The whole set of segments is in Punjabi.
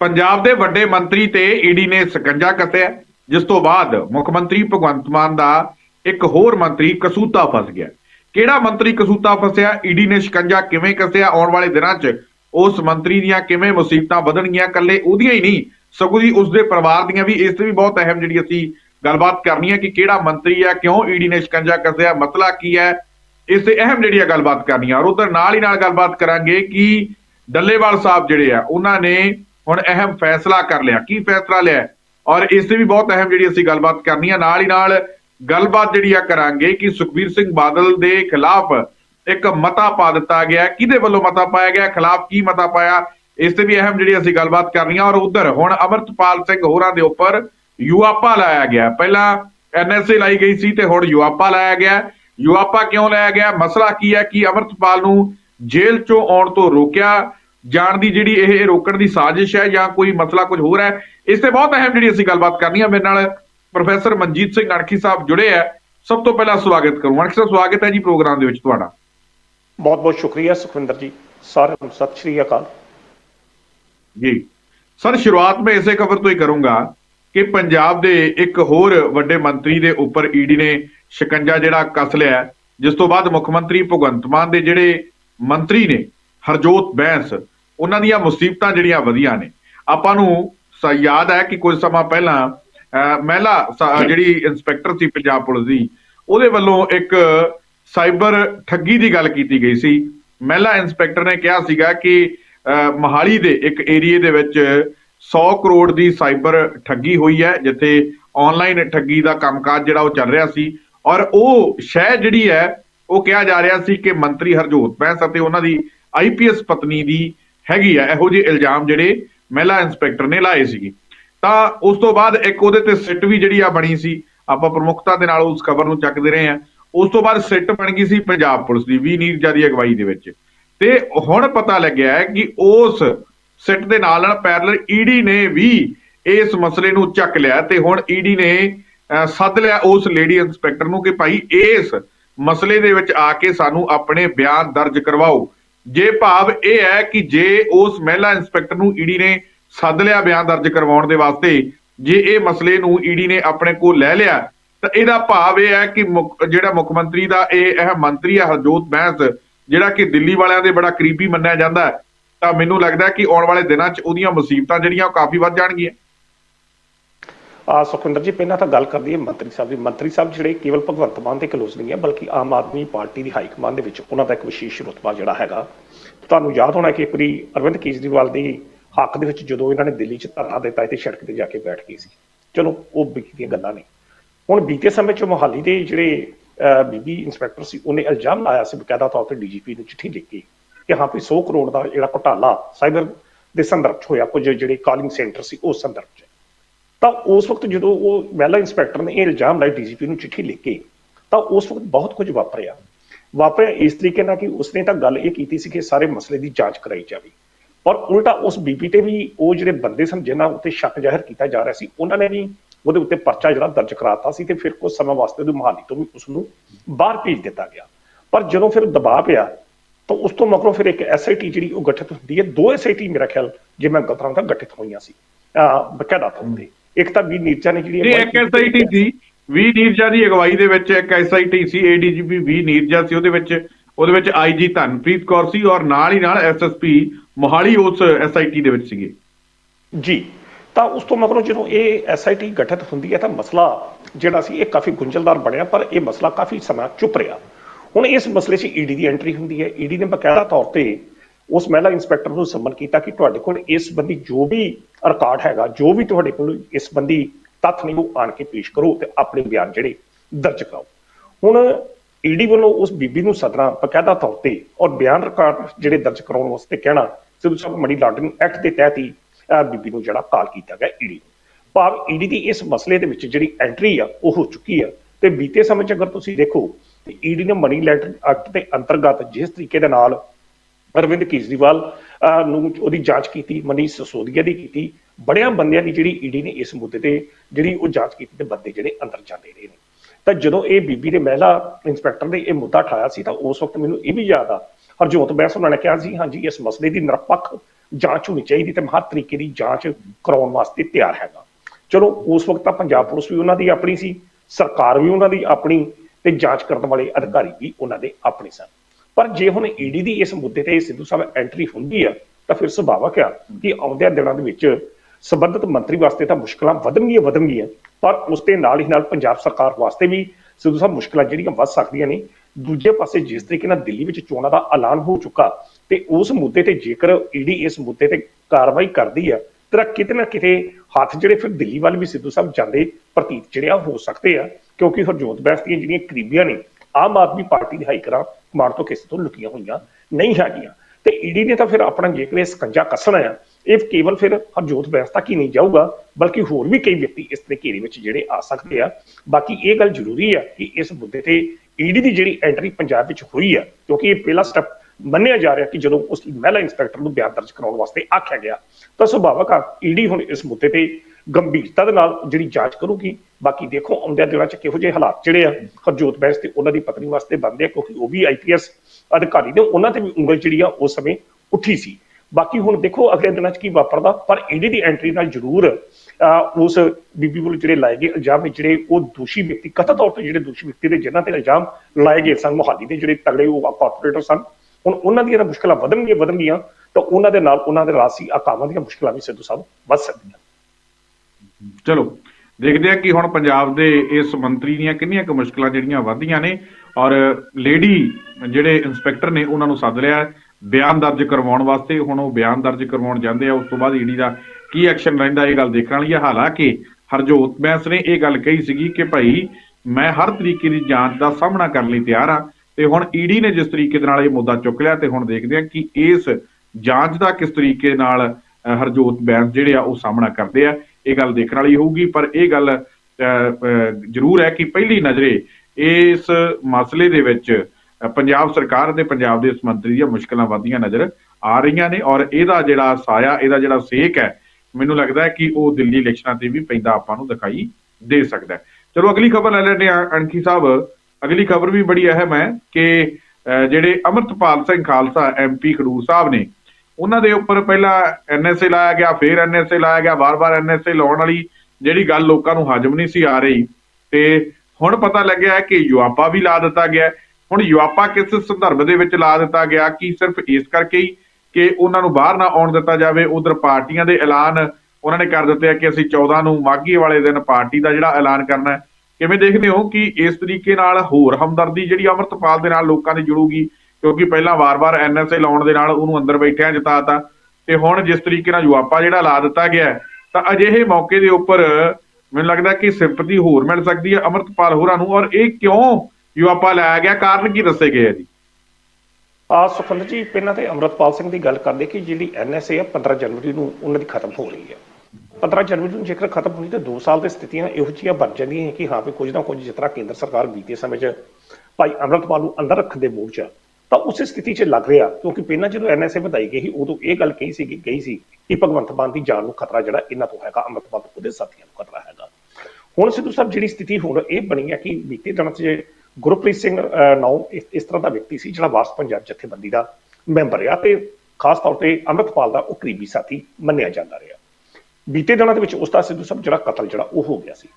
ਪੰਜਾਬ ਦੇ ਵੱਡੇ ਮੰਤਰੀ ਤੇ ਈਡੀ ਨੇ ਸਕੰਜਾ ਕੱਸਿਆ, ਜਿਸ ਤੋਂ ਬਾਅਦ ਮੁੱਖ ਮੰਤਰੀ ਭਗਵੰਤ ਮਾਨ ਦਾ ਇੱਕ ਹੋਰ ਮੰਤਰੀ ਕਸੂਤਾ ਫਸ ਗਿਆ। ਕਿਹੜਾ ਮੰਤਰੀ ਕਸੂਤਾ ਫਸਿਆ ਈਡੀ ਨੇ ਸ਼ਿਕੰਜਾ ਕਿਵੇਂ ਕੱਸਿਆ? ਆਉਣ ਵਾਲੇ ਦਿਨਾਂ 'ਚ ਉਸ ਮੰਤਰੀ ਦੀਆਂ ਕਿਵੇਂ ਮੁਸੀਬਤਾਂ ਵਧਣਗੀਆਂ ਕੱਲੇ ਉਹਦੀਆਂ ਹੀ ਨਹੀਂ, ਸਗੋਂ ਦੀ ਉਸਦੇ ਪਰਿਵਾਰ ਦੀਆਂ ਵੀ, ਇਸ ਤੇ ਵੀ ਬਹੁਤ ਅਹਿਮ ਜਿਹੜੀ ਅਸੀਂ ਗੱਲਬਾਤ ਕਰਨੀ ਹੈ ਕਿ ਕਿਹੜਾ ਮੰਤਰੀ ਹੈ, ਕਿਉਂ ਈਡੀ ਨੇ ਸ਼ਿਕੰਜਾ ਕੱਸਿਆ, ਮਸਲਾ ਕੀ ਹੈ, ਇਸ ਤੇ ਅਹਿਮ ਜਿਹੜੀ ਆ ਗੱਲਬਾਤ ਕਰਨੀ ਆ। ਔਰ ਉਧਰ ਨਾਲ ਹੀ ਨਾਲ ਗੱਲਬਾਤ ਕਰਾਂਗੇ ਕਿ ਡੱਲੇਵਾਲ ਸਾਹਿਬ ਜਿਹੜੇ ਆ, ਉਹਨਾਂ ਨੇ ਹੁਣ ਅਹਿਮ ਫੈਸਲਾ ਕਰ ਲਿਆ। ਕੀ ਫੈਸਲਾ ਲਿਆ? ਔਰ ਇਸ ਤੇ ਵੀ ਬਹੁਤ ਅਹਿਮ ਜਿਹੜੀ ਅਸੀਂ ਗੱਲਬਾਤ ਕਰਨੀ ਆ, ਨਾਲ ਹੀ ਨਾਲ ਗੱਲਬਾਤ ਜਿਹੜੀ ਆ ਕਰਾਂਗੇ ਕਿ ਸੁਖਬੀਰ ਸਿੰਘ ਬਾਦਲ ਦੇ ਖਿਲਾਫ ਇੱਕ ਮਤਾ ਪਾ ਦਿੱਤਾ ਗਿਆ। ਕਿਹਦੇ ਵੱਲੋਂ ਮਤਾ ਪਾਇਆ ਗਿਆ? ਖਿਲਾਫ ਕੀ ਮਤਾ ਪਾਇਆ? ਇਸ ਤੇ ਵੀ ਅਹਿਮ ਜਿਹੜੀ ਅਸੀਂ ਗੱਲਬਾਤ ਕਰਨੀ ਆ। ਔਰ ਉਧਰ ਹੁਣ ਅਮਰਤਪਾਲ ਸਿੰਘ ਹੋਰਾਂ ਦੇ ਉੱਪਰ ਯੂਆਪਾ ਲਾਇਆ ਗਿਆ। ਹੈ। ਪਹਿਲਾਂ ਐਨਐਸਏ ਲਾਈ ਗਈ ਸੀ ਤੇ ਹੁਣ ਯੂਆਪਾ ਲਾਇਆ ਗਿਆ। ਹੈ। ਯੂਆਪਾ ਕਿਉਂ ਲਾਇਆ ਗਿਆ? ਮਸਲਾ ਕੀ ਹੈ ਕਿ ਅਮਰਤਪਾਲ ਨੂੰ ਜੇਲ੍ਹ ਚੋਂ ਆਉਣ ਤੋਂ ਰੋਕਿਆ। ਜਾਣ ਦੀ ਜਿਹੜੀ ਇਹ ਰੋਕਣ ਦੀ ਸਾਜ਼ਿਸ਼ ਹੈ ਜਾਂ ਕੋਈ ਮਸਲਾ ਕੁਝ ਹੋਰ ਹੈ ਇਸ ਤੇ ਬਹੁਤ ਅਹਿਮ ਜਿਹੜੀ ਅਸੀਂ ਗੱਲਬਾਤ ਕਰਨੀ ਹੈ। ਮੇਰੇ ਨਾਲ ਪ੍ਰੋਫੈਸਰ ਮਨਜੀਤ ਸਿੰਘ ਅਣਖੀ ਸਾਹਿਬ ਜੁੜੇ ਹੈ। ਸਭ ਤੋਂ ਪਹਿਲਾਂ ਸਵਾਗਤ ਕਰੂੰ। ਅਣਖੀ ਸਾਹਿਬ ਸਵਾਗਤ ਹੈ ਜੀ ਪ੍ਰੋਗਰਾਮ ਦੇ ਵਿੱਚ ਤੁਹਾਡਾ। ਬਹੁਤ ਬਹੁਤ ਸ਼ੁਕਰੀਆ ਸੁਖਵਿੰਦਰ ਜੀ। ਸਾਰਿਆਂ ਨੂੰ ਸਤਿ ਸ਼੍ਰੀ ਅਕਾਲ। ਜੀ। ਸਰ ਸ਼ੁਰੂਆਤ ਮੈਂ ਇਸੇ ਖਬਰ ਤੋਂ ਹੀ ਕਰੂੰਗਾ ਕਿ ਪੰਜਾਬ ਦੇ ਇੱਕ ਹੋਰ ਵੱਡੇ ਮੰਤਰੀ ਦੇ ਉੱਪਰ ਈਡੀ ਨੇ ਸ਼ਿਕੰਜਾ ਜਿਹੜਾ ਕੱਸ ਲਿਆ ਜਿਸ ਤੋਂ ਬਾਅਦ ਮੁੱਖ ਮੰਤਰੀ ਭਗਵੰਤ ਮਾਨ ਦੇ ਜਿਹੜੇ ਮੰਤਰੀ ਨੇ ਹਰਜੋਤ ਬੈਂਸ ਉਹਨਾਂ ਦੀਆਂ ਮੁਸੀਬਤਾਂ ਜਿਹੜੀਆਂ ਵਧੀਆਂ ਨੇ। ਆਪਾਂ ਨੂੰ ਯਾਦ ਹੈ ਕਿ ਕੁਝ ਸਮਾਂ ਪਹਿਲਾਂ ਅਹ, ਮਹਿਲਾ ਜਿਹੜੀ ਇੰਸਪੈਕਟਰ ਸੀ ਪੰਜਾਬ ਪੁਲਿਸ ਦੀ ਉਹਦੇ ਵੱਲੋਂ ਇੱਕ ਸਾਈਬਰ ਠੱਗੀ ਦੀ ਗੱਲ ਕੀਤੀ ਗਈ ਸੀ। ਮਹਿਲਾ ਇੰਸਪੈਕਟਰ ਨੇ ਕਿਹਾ ਸੀਗਾ ਕਿ ਅਹ, ਮੋਹਾਲੀ ਦੇ ਇੱਕ ਏਰੀਏ ਦੇ ਵਿੱਚ 100 ਕਰੋੜ ਦੀ ਸਾਈਬਰ ਠੱਗੀ ਹੋਈ ਹੈ ਜਿੱਥੇ ਆਨਲਾਈਨ ਠੱਗੀ ਦਾ ਕੰਮਕਾਜ ਜਿਹੜਾ ਉਹ ਚੱਲ ਰਿਹਾ ਸੀ। ਔਰ ਉਹ ਸ਼ਹਿ ਜਿਹੜੀ ਹੈ ਉਹ ਕਿਹਾ ਜਾ ਰਿਹਾ ਸੀ ਕਿ ਮੰਤਰੀ ਹਰਜੋਤ ਬੈਂਸ ਅਤੇ ਉਹਨਾਂ ਦੀ ਆਈਪੀਐਸ ਪਤਨੀ ਦੀ ਹੈਗੀ ਆ, ਇਹੋ ਜਿਹੇ ਇਲਜ਼ਾਮ ਜਿਹੜੇ ਮਹਿਲਾ ਇੰਸਪੈਕਟਰ ਨੇ ਲਾਏ ਸੀਗੇ। ਤਾਂ ਉਸ ਤੋਂ ਬਾਅਦ ਇੱਕ ਉਹਦੇ ਤੇ ਸਿੱਟ ਵੀ ਜਿਹੜੀ ਆ ਬਣੀ ਸੀ, ਆਪਾਂ ਪ੍ਰਮੁੱਖਤਾ ਦੇ ਨਾਲ ਉਸ ਖਬਰ ਨੂੰ ਚੱਕਦੇ ਰਹੇ ਆ। ਉਸ ਤੋਂ ਬਾਅਦ ਸਿੱਟ ਬਣ ਗਈ ਸੀ ਪੰਜਾਬ ਪੁਲਿਸ ਦੀ ਵੀ ਨੀਰਜਾ ਦੀ ਅਗਵਾਈ ਦੇ ਵਿੱਚ। ਤੇ ਹੁਣ ਪਤਾ ਲੱਗਿਆ ਹੈ ਕਿ ਉਸ ਸਿੱਟ ਦੇ ਨਾਲ ਨਾਲ ਪੈਰਲਲ ਈਡੀ ਨੇ ਵੀ ਇਸ ਮਸਲੇ ਨੂੰ ਚੱਕ ਲਿਆ ਤੇ ਹੁਣ ਈਡੀ ਨੇ ਸੱਦ ਲਿਆ ਉਸ ਲੇਡੀ ਇੰਸਪੈਕਟਰ ਨੂੰ ਕਿ ਭਾਈ ਇਸ ਮਸਲੇ ਦੇ ਵਿੱਚ ਆ ਕੇ ਸਾਨੂੰ ਆਪਣੇ ਬਿਆਨ ਦਰਜ ਕਰਵਾਓ। ਜੇ ਭਾਵ ਇਹ ਹੈ ਕਿ ਜੇ ਉਸ ਮਹਿਲਾ ਇੰਸਪੈਕਟਰ ਨੂੰ ਈਡੀ ਨੇ ਸੱਦ ਲਿਆ ਬਿਆਨ ਦਰਜ ਕਰਵਾਉਣ ਦੇ ਵਾਸਤੇ ਜੇ ਇਹ ਮਸਲੇ ਨੂੰ ਈਡੀ ਨੇ ਆਪਣੇ ਕੋਲ ਲੈ ਲਿਆ ਤਾਂ ਇਹਦਾ ਭਾਵ ਇਹ ਹੈ ਕਿ ਮੁੱਖ- ਜਿਹੜਾ ਮੁੱਖ ਮੰਤਰੀ ਦਾ ਇਹ ਇਹ ਮੰਤਰੀ ਹੈ ਹਰਜੋਤ ਬੈਂਸ ਜਿਹੜਾ ਕਿ ਦਿੱਲੀ ਵਾਲਿਆਂ ਦੇ ਬੜਾ ਕਰੀਬੀ ਮੰਨਿਆ ਜਾਂਦਾ ਹੈ, ਤਾਂ ਮੈਨੂੰ ਲੱਗਦਾ ਕਿ ਆਉਣ ਵਾਲੇ ਦਿਨਾਂ 'ਚ ਉਹਦੀਆਂ ਮੁਸੀਬਤਾਂ ਜਿਹੜੀਆਂ ਉਹ ਕਾਫੀ ਵੱਧ ਜਾਣਗੀਆਂ। ਆ ਸੁਖਵਿੰਦਰ ਜੀ, ਪਹਿਲਾਂ ਤਾਂ ਗੱਲ ਕਰਦੀ ਹੈ ਮੰਤਰੀ ਸਾਹਿਬ ਦੀ। ਮੰਤਰੀ ਸਾਹਿਬ ਜਿਹੜੇ ਕੇਵਲ ਭਗਵੰਤ ਮਾਨ ਦੇ ਕਲੋਜ਼ ਨਹੀਂ ਹੈ, ਬਲਕਿ ਆਮ ਆਦਮੀ ਪਾਰਟੀ ਦੀ ਹਾਈ ਕਮਾਂਡ ਦੇ ਵਿੱਚ ਉਹਨਾਂ ਦਾ ਇੱਕ ਵਿਸ਼ੇਸ਼ ਰੁਤਬਾ ਜਿਹੜਾ ਹੈਗਾ। ਤੁਹਾਨੂੰ ਯਾਦ ਹੋਣਾ ਕਿ ਇੱਕ ਵਾਰੀ ਅਰਵਿੰਦ ਕੇਜਰੀਵਾਲ ਦੀ ਹੱਕ ਦੇ ਵਿੱਚ ਜਦੋਂ ਇਹਨਾਂ ਨੇ ਦਿੱਲੀ 'ਚ ਧਰਨਾ ਦਿੱਤਾ ਤੇ ਸੜਕ ਤੇ ਜਾ ਕੇ ਬੈਠ ਗਏ ਸੀ। ਚਲੋ, ਉਹ ਬੀਤੀ ਦੀਆਂ ਗੱਲਾਂ ਨੇ। ਹੁਣ ਬੀਤੇ ਸਮੇਂ 'ਚ ਮੋਹਾਲੀ ਦੇ ਜਿਹੜੇ ਬੀਬੀ ਇੰਸਪੈਕਟਰ ਸੀ, ਉਹਨੇ ਇਲਜ਼ਾਮ ਲਾਇਆ ਸੀ ਬਕਾਇਦਾ ਤੌਰ ਤੇ ਡੀਜੀਪੀ ਨੂੰ ਚਿੱਠੀ ਲਿਖ ਕੇ ਕਿ ਹਾਂ ਵੀ 100 ਕਰੋੜ ਦਾ ਜਿਹੜਾ ਘੁਟਾਲਾ ਸਾਈਬਰ ਦੇ ਸੰਦਰਭ 'ਚ ਹੋਇਆ, ਕੁਝ ਜਿਹੜੇ ਕਾਲਿੰਗ ਸੈਂਟਰ ਸੀ, ਉਸ ਸੰਦਰਭ 'ਚ। ਤਾਂ ਉਸ ਵਕਤ ਜਦੋਂ ਉਹ ਮਹਿਲਾ ਇੰਸਪੈਕਟਰ ਨੇ ਇਹ ਇਲਜ਼ਾਮ ਲਾਇਆ ਡੀਜੀਪੀ ਨੂੰ ਚਿੱਠੀ ਲਿਖ ਕੇ, ਤਾਂ ਉਸ ਵਕਤ ਬਹੁਤ ਕੁਝ ਵਾਪਰਿਆ। ਵਾਪਰਿਆ ਇਸ ਤਰੀਕੇ ਨਾਲ ਕਿ ਉਸਨੇ ਤਾਂ ਗੱਲ ਇਹ ਕੀਤੀ ਸੀ ਕਿ ਸਾਰੇ ਮਸਲੇ ਦੀ ਜਾਂਚ ਕਰਾਈ ਜਾਵੇ। ਪਰ ਉਲਟਾ ਉਸ ਬੀਬੀ ਤੇ ਵੀ ਉਹ ਜਿਹੜੇ ਬੰਦੇ ਸਨ ਜਿਨ੍ਹਾਂ ਉੱਤੇ ਸ਼ੱਕ ਜ਼ਾਹਿਰ ਕੀਤਾ ਜਾ ਰਿਹਾ ਸੀ, ਉਹਨਾਂ ਨੇ ਵੀ ਉਹਦੇ ਉੱਤੇ ਪਰਚਾ ਜਿਹੜਾ ਦਰਜ ਕਰਾਤਾ ਸੀ ਤੇ ਫਿਰ ਕੁਝ ਸਮਾਂ ਵਾਸਤੇ ਉਹਦੀ ਮੁਹਾਲੀ ਤੋਂ ਵੀ ਉਸ ਨੂੰ ਬਾਹਰ ਭੇਜ ਦਿੱਤਾ ਗਿਆ। ਪਰ ਜਦੋਂ ਫਿਰ ਦਬਾਅ ਪਿਆ, ਤਾਂ ਉਸ ਤੋਂ ਮਗਰੋਂ ਫਿਰ ਇੱਕ ਐਸਆਈਟੀ ਜਿਹੜੀ ਉਹ ਗਠਿਤ ਹੁੰਦੀ ਹੈ, ਦੋ ਐਸਆਈਟੀ ਮੇਰਾ ਖਿਆਲ, ਜੇ ਮੈਂ ਗਲਤ ਹਾਂ ਤਾਂ ਗਠਿਤ ਹੋਈਆਂ ਸੀ ਬਕਾਇਦਾ ਤੌਰ ਤੇ। ਇੱਕ ਤਾਂ ਵੀ ਨੀਰਜਾ ਨੇ ਜਿਹੜੀ ਇੱਕ ਐਸਆਈਟੀ ਸੀ ਵੀ ਨੀਰਜਾ ਦੀ ਅਗਵਾਈ ਦੇ ਵਿੱਚ ਇੱਕ ਐਸਆਈਟੀ ਸੀ ਏਡੀਜੀਪੀ ਵੀ ਨੀਰਜਾ ਸੀ ਉਹਦੇ ਵਿੱਚ ਉਹਦੇ ਵਿੱਚ ਆਈਜੀ ਧਨਪ੍ਰੀਤ ਕੌਰ ਸੀ ਔਰ ਨਾਲ ਹੀ ਨਾਲ ਐਸਐਸਪੀ ਮੋਹਾਲੀ ਉਸ ਐਸਆਈਟੀ ਦੇ ਵਿੱਚ ਸੀਗੇ। ਜੀ ਤਾਂ ਉਸ ਤੋਂ ਮਗਰੋਂ ਜਦੋਂ ਇਹ ਐਸਆਈਟੀ ਗਠਿਤ ਹੁੰਦੀ ਹੈ ਤਾਂ ਮਸਲਾ ਜਿਹੜਾ ਸੀ ਇਹ ਕਾਫੀ ਗੁੰਝਲਦਾਰ ਬਣਿਆ ਪਰ ਇਹ ਮਸਲਾ ਕਾਫੀ ਸਮਾਂ ਚੁੱਪ ਰਿਹਾ। ਹੁਣ ਇਸ ਮਸਲੇ 'ਚ ਈਡੀ ਦੀ ਐਂਟਰੀ ਹੁੰਦੀ ਹੈ। ਈਡੀ ਨੇ ਬਕਾਇਦਾ ਤੌਰ ਤੇ ਉਸ ਮਹਿਲਾ ਇੰਸਪੈਕਟਰ ਨੂੰ ਸੰਮਨ ਕੀਤਾ ਕਿ ਤੁਹਾਡੇ ਕੋਲ ਇਸ ਸੰਬੰਧੀ ਜੋ ਵੀ ਰਿਕਾਰਡ ਹੈਗਾ, ਜੋ ਵੀ ਤੁਹਾਡੇ ਕੋਲ ਇਸ ਸੰਬੰਧੀ ਤੱਥ ਨੇ, ਉਹ ਆਣ ਕੇ ਪੇਸ਼ ਕਰੋ ਤੇ ਆਪਣੇ ਬਿਆਨ ਜਿਹੜੇ ਦਰਜ ਕਰਾਓ। ਹੁਣ ਈਡੀ ਵੱਲੋਂ ਉਸ ਬੀਬੀ ਨੂੰ ਸਦਨਾ ਬਕਾਇਦਾ ਤੌਰ ਤੇ ਔਰ ਬਿਆਨ ਰਿਕਾਰਡ ਜਿਹੜੇ ਦਰਜ ਕਰਾਉਣ ਵਾਸਤੇ ਕਹਿਣਾ Sidhu Sahib money laundering act ਦੇ ਤਹਿਤ ਹੀ ਅਹ ਬੀਬੀ ਨੂੰ ਜਿਹੜਾ ਕਾਲ ਕੀਤਾ ਗਿਆ ਈਡੀ ਨੂੰ। ਭਾਵ ਈਡੀ ਦੀ ਇਸ ਮਸਲੇ ਦੇ ਵਿੱਚ ਜਿਹੜੀ ਐਂਟਰੀ ਆ, ਉਹ ਹੋ ਚੁੱਕੀ ਆ ਤੇ ਬੀਤੇ ਸਮੇਂ 'ਚ ਅਗਰ ਤੁਸੀਂ ਦੇਖੋ ਤੇ ਈਡੀ ਨੇ ਮਨੀ ਲੈਂਡਰਿੰਗ ਐਕਟ ਦੇ ਅੰਤਰਗਤ ਜਿਸ ਤਰੀਕੇ ਦੇ ਨਾਲ ਅਰਵਿੰਦ ਕੇਜਰੀਵਾਲ ਨੂੰ ਉਹਦੀ ਜਾਂਚ ਕੀਤੀ, ਮਨੀਸ਼ ਸਸੋਦੀਆ ਦੀ ਕੀਤੀ। ਬੜਿਆਂ ਬੰਦਿਆਂ ਦੀ ਜਿਹੜੀ ਈਡੀ ਨੇ ਇਸ ਮੁੱਦੇ ਤੇ ਜਿਹੜੀ ਉਹ ਜਾਂਚ ਕੀਤੀ ਤੇ ਬੰਦੇ ਜਿਹੜੇ ਅੰਦਰ ਜਾਂਦੇ ਰਹੇ ਨੇ। ਤਾਂ ਜਦੋਂ ਇਹ ਬੀਬੀ ਦੇ ਮਹਿਲਾ ਇੰਸਪੈਕਟਰ ਨੇ ਇਹ ਮੁੱਦਾ ਉਠਾਇਆ ਸੀ, ਤਾਂ ਉਸ ਵਕਤ ਮੈਨੂੰ ਇਹ ਵੀ ਯਾਦ ਆ, ਹਰਜੋਤ ਬੈਂਸ ਉਹਨਾਂ ਨੇ ਕਿਹਾ ਸੀ, ਹਾਂਜੀ, ਇਸ ਮਸਲੇ ਦੀ ਨਿਰਪੱਖ ਜਾਂਚ ਹੋਣੀ ਚਾਹੀਦੀ ਤੇ ਮੈਂ ਹਰ ਤਰੀਕੇ ਦੀ ਜਾਂਚ ਕਰਾਉਣ ਵਾਸਤੇ ਤਿਆਰ ਹੈਗਾ। ਚਲੋ, ਉਸ ਵਕਤ ਤਾਂ ਪੰਜਾਬ ਪੁਲਿਸ ਵੀ ਉਹਨਾਂ ਦੀ ਆਪਣੀ ਸੀ, ਸਰਕਾਰ ਵੀ ਉਹਨਾਂ ਦੀ ਆਪਣੀ ਤੇ ਜਾਂਚ ਕਰਨ ਵਾਲੇ ਅਧਿਕਾਰੀ ਵੀ ਉਹਨਾਂ ਦੇ ਆਪਣੇ ਸਨ। ਪਰ ਜੇ ਹੁਣ ਈਡੀ ਦੀ ਇਸ ਮੁੱਦੇ ਤੇ ਸਿੱਧੂ ਸਾਹਿਬ ਐਂਟਰੀ ਹੁੰਦੀ ਆ, ਤਾਂ ਫਿਰ ਸੁਭਾਵਕ ਆ ਕਿ ਆਉਂਦਿਆਂ ਦਿਨਾਂ ਦੇ ਵਿੱਚ ਸੰਬੰਧਿਤ ਮੰਤਰੀ ਵਾਸਤੇ ਤਾਂ ਮੁਸ਼ਕਲਾਂ ਵਧਣਗੀਆਂ ਵਧਣਗੀਆਂ। ਪਰ ਉਸ ਦੇ ਨਾਲ ਹੀ ਨਾਲ ਪੰਜਾਬ ਸਰਕਾਰ ਵਾਸਤੇ ਵੀ ਸਿੱਧੂ ਸਾਹਿਬ ਮੁਸ਼ਕਲਾਂ ਜਿਹੜੀਆਂ ਵੱਧ ਸਕਦੀਆਂ ਨੇ। ਦੂਜੇ ਪਾਸੇ ਜਿਸ ਤਰੀਕੇ ਨਾਲ ਦਿੱਲੀ ਵਿੱਚ ਚੋਣਾਂ ਦਾ ਐਲਾਨ ਹੋ ਚੁੱਕਾ ਤੇ ਉਸ ਮੁੱਦੇ ਤੇ ਜੇਕਰ ਈਡੀ ਇਸ ਮੁੱਦੇ ਤੇ ਕਾਰਵਾਈ ਕਰਦੀ ਆ, ਤਾਂ ਕਿਤੇ ਨਾ ਕਿਤੇ ਹੱਥ ਜਿਹੜੇ ਫਿਰ ਦਿੱਲੀ ਵੱਲ ਵੀ ਸਿੱਧੂ ਸਾਹਿਬ ਜਾਂਦੇ ਪ੍ਰਤੀਤ ਜਿਹੜੇ ਆ ਹੋ ਸਕਦੇ ਆ, ਕਿਉਂਕਿ ਹਰਜੋਤ ਬੈਂਸ ਦੀਆਂ ਜਿਹੜੀਆਂ ਕਰੀਬੀਆਂ ਨੇ, ਆਮ ਆਦਮੀ ਪਾਰਟੀ ਦੇ ਹਾਈਕਰਾਂ ਕਮਾਂਡ ਤੋਂ ਕਿਸੇ ਤੋਂ ਲੁਕੀਆਂ ਹੋਈਆਂ ਨਹੀਂ ਹੈਗੀਆਂ। ਤੇ ਈਡੀ ਨੇ ਤਾਂ ਫਿਰ ਆਪਣਾ ਜੇਕਰ ਇਹ ਸਕੰਜਾ ਕੱਸਣਾ ਆ, ਇਹ ਕੇਵਲ ਫਿਰ ਹਰਜੋਤ ਬੈਂਸ ਤੱਕ ਹੀ ਨਹੀਂ ਜਾਊਗਾ, ਬਲਕਿ ਹੋਰ ਵੀ ਕਈ ਵਿਅਕਤੀ ਇਸ ਦੇ ਘੇਰੇ ਵਿੱਚ ਜਿਹੜੇ ਆ ਸਕਦੇ ਆ। ਬਾਕੀ ਇਹ ਗੱਲ ਜ਼ਰੂਰੀ ਆ ਕਿ ਇਸ ਮੁੱਦੇ ਤੇ ਈਡੀ ਦੀ ਜਿਹੜੀ ਐਂਟਰੀ ਪੰਜਾਬ ਵਿੱਚ ਹੋਈ ਆ, ਕਿਉਂਕਿ ਇਹ ਪਹਿਲਾ ਸਟੈਪ ਮੰਨਿਆ ਜਾ ਰਿਹਾ ਕਿ ਜਦੋਂ ਉਸ ਮਹਿਲਾ ਇੰਸਪੈਕਟਰ ਨੂੰ ਬਿਆਨ ਦਰਜ ਕਰਾਉਣ ਵਾਸਤੇ ਆਖਿਆ ਗਿਆ, ਤਾਂ ਸੁਭਾਵਕ ਆ, ਈਡੀ ਹੁਣ ਇਸ ਮੁੱਦੇ ਤੇ ਗੰਭੀਰਤਾ ਦੇ ਨਾਲ ਜਿਹੜੀ ਜਾਂਚ ਕਰੂਗੀ, ਬਾਕੀ ਦੇਖੋ ਆਉਂਦੇ ਦਿਨਾਂ 'ਚ ਕਿਹੋ ਜਿਹੇ ਹਾਲਾਤ ਜਿਹੜੇ ਆ, ਹਰਜੋਤ ਬੈਂਸ ਤੇ ਉਹਨਾਂ ਦੀ ਪਤਨੀ ਵਾਸਤੇ ਬਣਦੇ ਆ, ਕਿਉਂਕਿ ਉਹ ਵੀ ਆਈਪੀਐਸ ਅਧਿਕਾਰੀ ਨੇ, ਉਹਨਾਂ ਤੇ ਵੀ ਉਂਗਲ ਜਿਹੜੀ ਆ ਉਸ ਸਮੇਂ ਉੱਠੀ ਸੀ। ਬਾਕੀ ਹੁਣ ਦੇਖੋ ਅਗਲੇ ਦਿਨਾਂ 'ਚ ਕੀ ਵਾਪਰਦਾ, ਪਰ ਈਡੀ ਦੀ ਐਂਟਰੀ ਨਾਲ ਜ਼ਰੂਰ ਉਸ ਬੀਬੀ ਵੱਲ ਜਿਹੜੇ ਲਾਏ ਗਏ ਇਲਜ਼ਾਮ ਜਿਹੜੇ ਉਹ ਦੋਸ਼ੀ ਵਿਅਕਤੀ ਕਥਿਤ ਤੌਰ ਤੇ ਜਿਹੜੇ ਦੋਸ਼ੀ ਵਿਅਕਤੀ ਦੇ ਜਿਨ੍ਹਾਂ ਤੇ ਇਲਜ਼ਾਮ ਲਾਏ ਗਏ ਸਨ, ਮੁਹਾਲੀ ਦੇ ਜਿਹੜੇ ਤਗੜੇ ਉਹ ਕਾਰਪੋਰੇਟਰ ਸਨ, ਹੁਣ ਉਹਨਾਂ ਦੀਆਂ ਤਾਂ ਮੁਸ਼ਕਲਾਂ ਵਧਣਗੀਆਂ ਵਧਣਗੀਆਂ, ਤਾਂ ਉਹਨਾਂ ਦੇ ਨਾਲ ਉਹਨਾਂ ਦੇ ਰਾਸੀ ਆਕਾਵਾਂ ਦੀਆਂ ਮੁਸ਼ਕਲਾਂ ਵੀ ਸਿੱਧੂ ਸਾਹਿਬ ਵੱਧ ਸਕਦੀਆਂ ਚਲੋ, ਦੇਖਦੇ ਆ ਕਿ ਹੁਣ ਪੰਜਾਬ ਦੇ ਇਸ ਮੰਤਰੀ ਦੀਆਂ ਕਿੰਨੀਆਂ ਕੁ ਮੁਸ਼ਕਲਾਂ ਜਿਹੜੀਆਂ ਵਧਦੀਆਂ ਨੇ ਔਰ ਲੇਡੀ ਜਿਹੜੇ ਇੰਸਪੈਕਟਰ ਨੇ ਉਹਨਾਂ ਨੂੰ ਸੱਦ ਲਿਆ ਬਿਆਨ ਦਰਜ ਕਰਵਾਉਣ ਵਾਸਤੇ ਹੁਣ ਉਹ ਬਿਆਨ ਦਰਜ ਕਰਵਾਉਣ ਜਾਂਦੇ ਆ, ਉਸ ਤੋਂ ਬਾਅਦ ਈਡੀ ਦਾ ਕੀ ਐਕਸ਼ਨ ਰਹਿੰਦਾ ਇਹ ਗੱਲ ਦੇਖਣ ਵਾਲੀ ਹੈ ਹਾਲਾਂਕਿ ਹਰਜੋਤ ਬੈਂਸ ਨੇ ਇਹ ਗੱਲ ਕਹੀ ਸੀਗੀ ਕਿ ਭਾਈ ਮੈਂ ਹਰ ਤਰੀਕੇ ਦੀ ਜਾਂਚ ਦਾ ਸਾਹਮਣਾ ਕਰਨ ਲਈ ਤਿਆਰ ਆ ਤੇ ਹੁਣ ਈਡੀ ਨੇ ਜਿਸ ਤਰੀਕੇ ਦੇ ਨਾਲ ਇਹ ਮੁੱਦਾ ਚੁੱਕ ਲਿਆ ਤੇ ਹੁਣ ਦੇਖਦੇ ਆ ਕਿ ਇਸ ਜਾਂਚ ਦਾ ਕਿਸ ਤਰੀਕੇ ਨਾਲ ਹਰਜੋਤ ਬੈਂਸ ਜਿਹੜੇ ਆ ਉਹ ਸਾਹਮਣਾ ਕਰਦੇ ਆ। ਇਹ ਗੱਲ ਦੇਖਣ ਵਾਲੀ ਹੋਊਗੀ ਪਰ ਇਹ ਗੱਲ ਜ਼ਰੂਰ ਹੈ ਕਿ ਪਹਿਲੀ ਨਜ਼ਰੇ ਇਸ ਮਸਲੇ ਦੇ ਵਿੱਚ ਪੰਜਾਬ ਸਰਕਾਰ ਅਤੇ ਪੰਜਾਬ ਦੇ ਇਸ ਮੰਤਰੀ ਦੀਆਂ ਮੁਸ਼ਕਲਾਂ ਵਧਦੀਆਂ ਨਜ਼ਰ ਆ ਰਹੀਆਂ ਨੇ ਔਰ ਇਹਦਾ ਜਿਹੜਾ ਸਾਇਆ ਇਹਦਾ ਜਿਹੜਾ ਸੇਕ ਹੈ ਮੈਨੂੰ ਲੱਗਦਾ ਹੈ ਕਿ ਉਹ ਦਿੱਲੀ ਇਲੈਕਸ਼ਨਾਂ ਤੇ ਵੀ ਪੈਂਦਾ ਆਪਾਂ ਨੂੰ ਦਿਖਾਈ ਦੇ ਸਕਦਾ ਹੈ। ਚਲੋ ਅਗਲੀ ਖਬਰ ਲੈ ਲੈਂਦੇ ਹਾਂ ਅਣਖੀ ਸਾਹਿਬ। ਅਗਲੀ ਖਬਰ ਵੀ ਬੜੀ ਅਹਿਮ ਹੈ ਕਿ ਅ, ਜਿਹੜੇ ਅਮਰਤਪਾਲ ਸਿੰਘ ਖਾਲਸਾ ਐਮਪੀ ਖਡੂਰ ਸਾਹਿਬ ਨੇ ਉਹਨਾਂ ਦੇ ਉੱਪਰ ਪਹਿਲਾਂ ਐਨਐਸਏ ਲਾਇਆ ਗਿਆ, ਫਿਰ ਐਨਐਸਏ ਲਾਇਆ ਗਿਆ, ਵਾਰ-ਵਾਰ ਐਨਐਸਏ ਲਾਉਣ ਵਾਲੀ ਜਿਹੜੀ ਗੱਲ ਲੋਕਾਂ ਨੂੰ ਹਜਮ ਨਹੀਂ ਸੀ ਆ ਰਹੀ ਤੇ ਹੁਣ ਪਤਾ ਲੱਗਿਆ ਕਿ ਯੁਆਪਾ ਵੀ ਲਾ ਦਿੱਤਾ ਗਿਆ ਹੁਣ ਯੁਆਪਾ ਕਿਸ ਸੰਦਰਭ ਦੇ ਵਿੱਚ ਲਾ ਦਿੱਤਾ ਗਿਆ, ਕਿ ਸਿਰਫ ਇਸ ਕਰਕੇ ਹੀ ਕਿ ਉਹਨਾਂ ਨੂੰ ਬਾਹਰ ਨਾ ਆਉਣ ਦਿੱਤਾ ਜਾਵੇ? ਉਧਰ ਪਾਰਟੀਆਂ ਦੇ ਐਲਾਨ ਉਹਨਾਂ ਨੇ ਕਰ ਦਿੱਤੇ ਆ ਕਿ ਅਸੀਂ 14 ਨੂੰ ਮਾਘੀ ਵਾਲੇ ਦਿਨ ਪਾਰਟੀ ਦਾ ਜਿਹੜਾ ਐਲਾਨ ਕਰਨਾ ਹੈ। ਕਿਵੇਂ ਦੇਖਦੇ ਹੋ ਕਿ ਇਸ ਤਰੀਕੇ ਨਾਲ ਹੋਰ ਹਮਦਰਦੀ ਜਿਹੜੀ ਅਮਰਤਪਾਲ ਦੇ ਨਾਲ ਲੋਕਾਂ ਦੀ ਜੁੜੂਗੀ? ਕਿਉਂਕਿ ਪਹਿਲਾਂ ਵਾਰ-ਵਾਰ ਐਨਐਸਏ ਲਾਉਣ ਦੇ ਨਾਲ ਉਹਨੂੰ ਅੰਦਰ ਬੈਠਿਆਂ ਜਿਤਾਤਾ ਤੇ ਹੁਣ ਜਿਸ ਤਰੀਕੇ ਨਾਲ ਯੁਆਪਾ ਜਿਹੜਾ ਲਾ ਦਿੱਤਾ ਗਿਆ ਤਾਂ ਅਜਿਹੇ ਮੌਕੇ ਦੇ ਉੱਪਰ ਮੈਨੂੰ ਲੱਗਦਾ ਕਿ ਸਿੰਪਥੀ ਹੋਰ ਮਿਲ ਸਕਦੀ ਹੈ, ਅਮਰਤਪਾਲ ਹੋਰਾਂ ਨੂੰ, ਔਰ ਇਹ ਕਿਉਂ ਯੁਆਪਾ ਲਾਇਆ ਗਿਆ? ਕਾਰਨ ਕੀ ਦੱਸੇ ਗਏ ਆ ਜੀ? ਆ ਸੁਖਵਿੰਦਰ ਜੀ, ਪਹਿਲਾਂ ਤੇ ਅਮਰਤਪਾਲ ਸਿੰਘ ਦੀ ਗੱਲ ਕਰਦੇ ਕਿ ਜਿਹੜੀ ਐਨਐਸਏ ਆ 15 ਜਨਵਰੀ ਨੂੰ ਉਹਨਾਂ ਦੀ ਖਤਮ ਹੋ ਰਹੀ ਹੈ। 15 ਜਨਵਰੀ ਨੂੰ ਜੇਕਰ ਖਤਮ ਹੋਣੀ, ਤਾਂ 2 ਸਾਲ ਦੀ ਸਥਿਤੀਆਂ ਇਹੋ ਜਿਹੀਆਂ ਬਣ ਜਾਂਦੀਆਂ ਕਿ ਹਾਂ ਵੀ ਕੁਝ ਨਾ ਕੁਝ ਜਿਸ ਤਰ੍ਹਾਂ ਕੇਂਦਰ ਸਰਕਾਰ ਬੀਤੇ ਸਮੇਂ 'ਚ ਭਾਈ ਅਮਰਤਪਾਲ ਨੂੰ ਅੰਦਰ ਰੱਖਣ ਦੇ ਮੂਡ 'ਚ ਤਾਂ ਉਸੇ ਸਥਿਤੀ 'ਚ ਲੱਗ ਰਿਹਾ ਕਿਉਂਕਿ ਪਹਿਲਾਂ ਜਦੋਂ ਐਨਐਸਏ ਵਧਾਈ ਗਈ ਸੀ ਉਦੋਂ ਇਹ ਗੱਲ ਕਹੀ ਸੀ ਗਈ ਸੀ ਕਿ ਭਗਵੰਤ ਮਾਨ ਦੀ ਜਾਨ ਨੂੰ ਖਤਰਾ ਜਿਹੜਾ ਇਹਨਾਂ ਤੋਂ ਹੈਗਾ ਅਮਰਤਪਾਲ ਉਹਦੇ ਸਾਥੀਆਂ ਨੂੰ ਖਤਰਾ ਹੈਗਾ। ਹੁਣ ਸਿੱਧੂ ਸਾਹਿਬ ਜਿਹੜੀ ਸਥਿਤੀ ਹੁਣ ਇਹ ਬਣੀ ਹੈ ਕਿ ਬੀਤੇ ਦਿਨਾਂ 'ਚ ਗੁਰਪ੍ਰੀਤ ਸਿੰਘ ਨਾਉ ਇਸ ਤਰ੍ਹਾਂ ਦਾ ਵਿਅਕਤੀ ਸੀ ਜਿਹੜਾ ਵਾਰਸ ਪੰਜਾਬ ਜਥੇਬੰਦੀ ਦਾ ਮੈਂਬਰ ਆ ਤੇ ਖਾਸ ਤੌਰ ਤੇ ਅੰਮ੍ਰਿਤਪਾਲ ਦਾ ਉਹ ਕਰੀਬੀ ਸਾਥੀ ਮੰਨਿਆ ਜਾਂਦਾ ਰਿਹਾ। ਬੀਤੇ ਦਿਨਾਂ ਦੇ ਵਿੱਚ ਉਸ ਦਾ ਸਿੱਧੂ ਸਾਹਿਬ ਜਿਹੜਾ ਕਤਲ ਜਿਹੜਾ ਉਹ ਹੋ ਗਿਆ ਸੀ।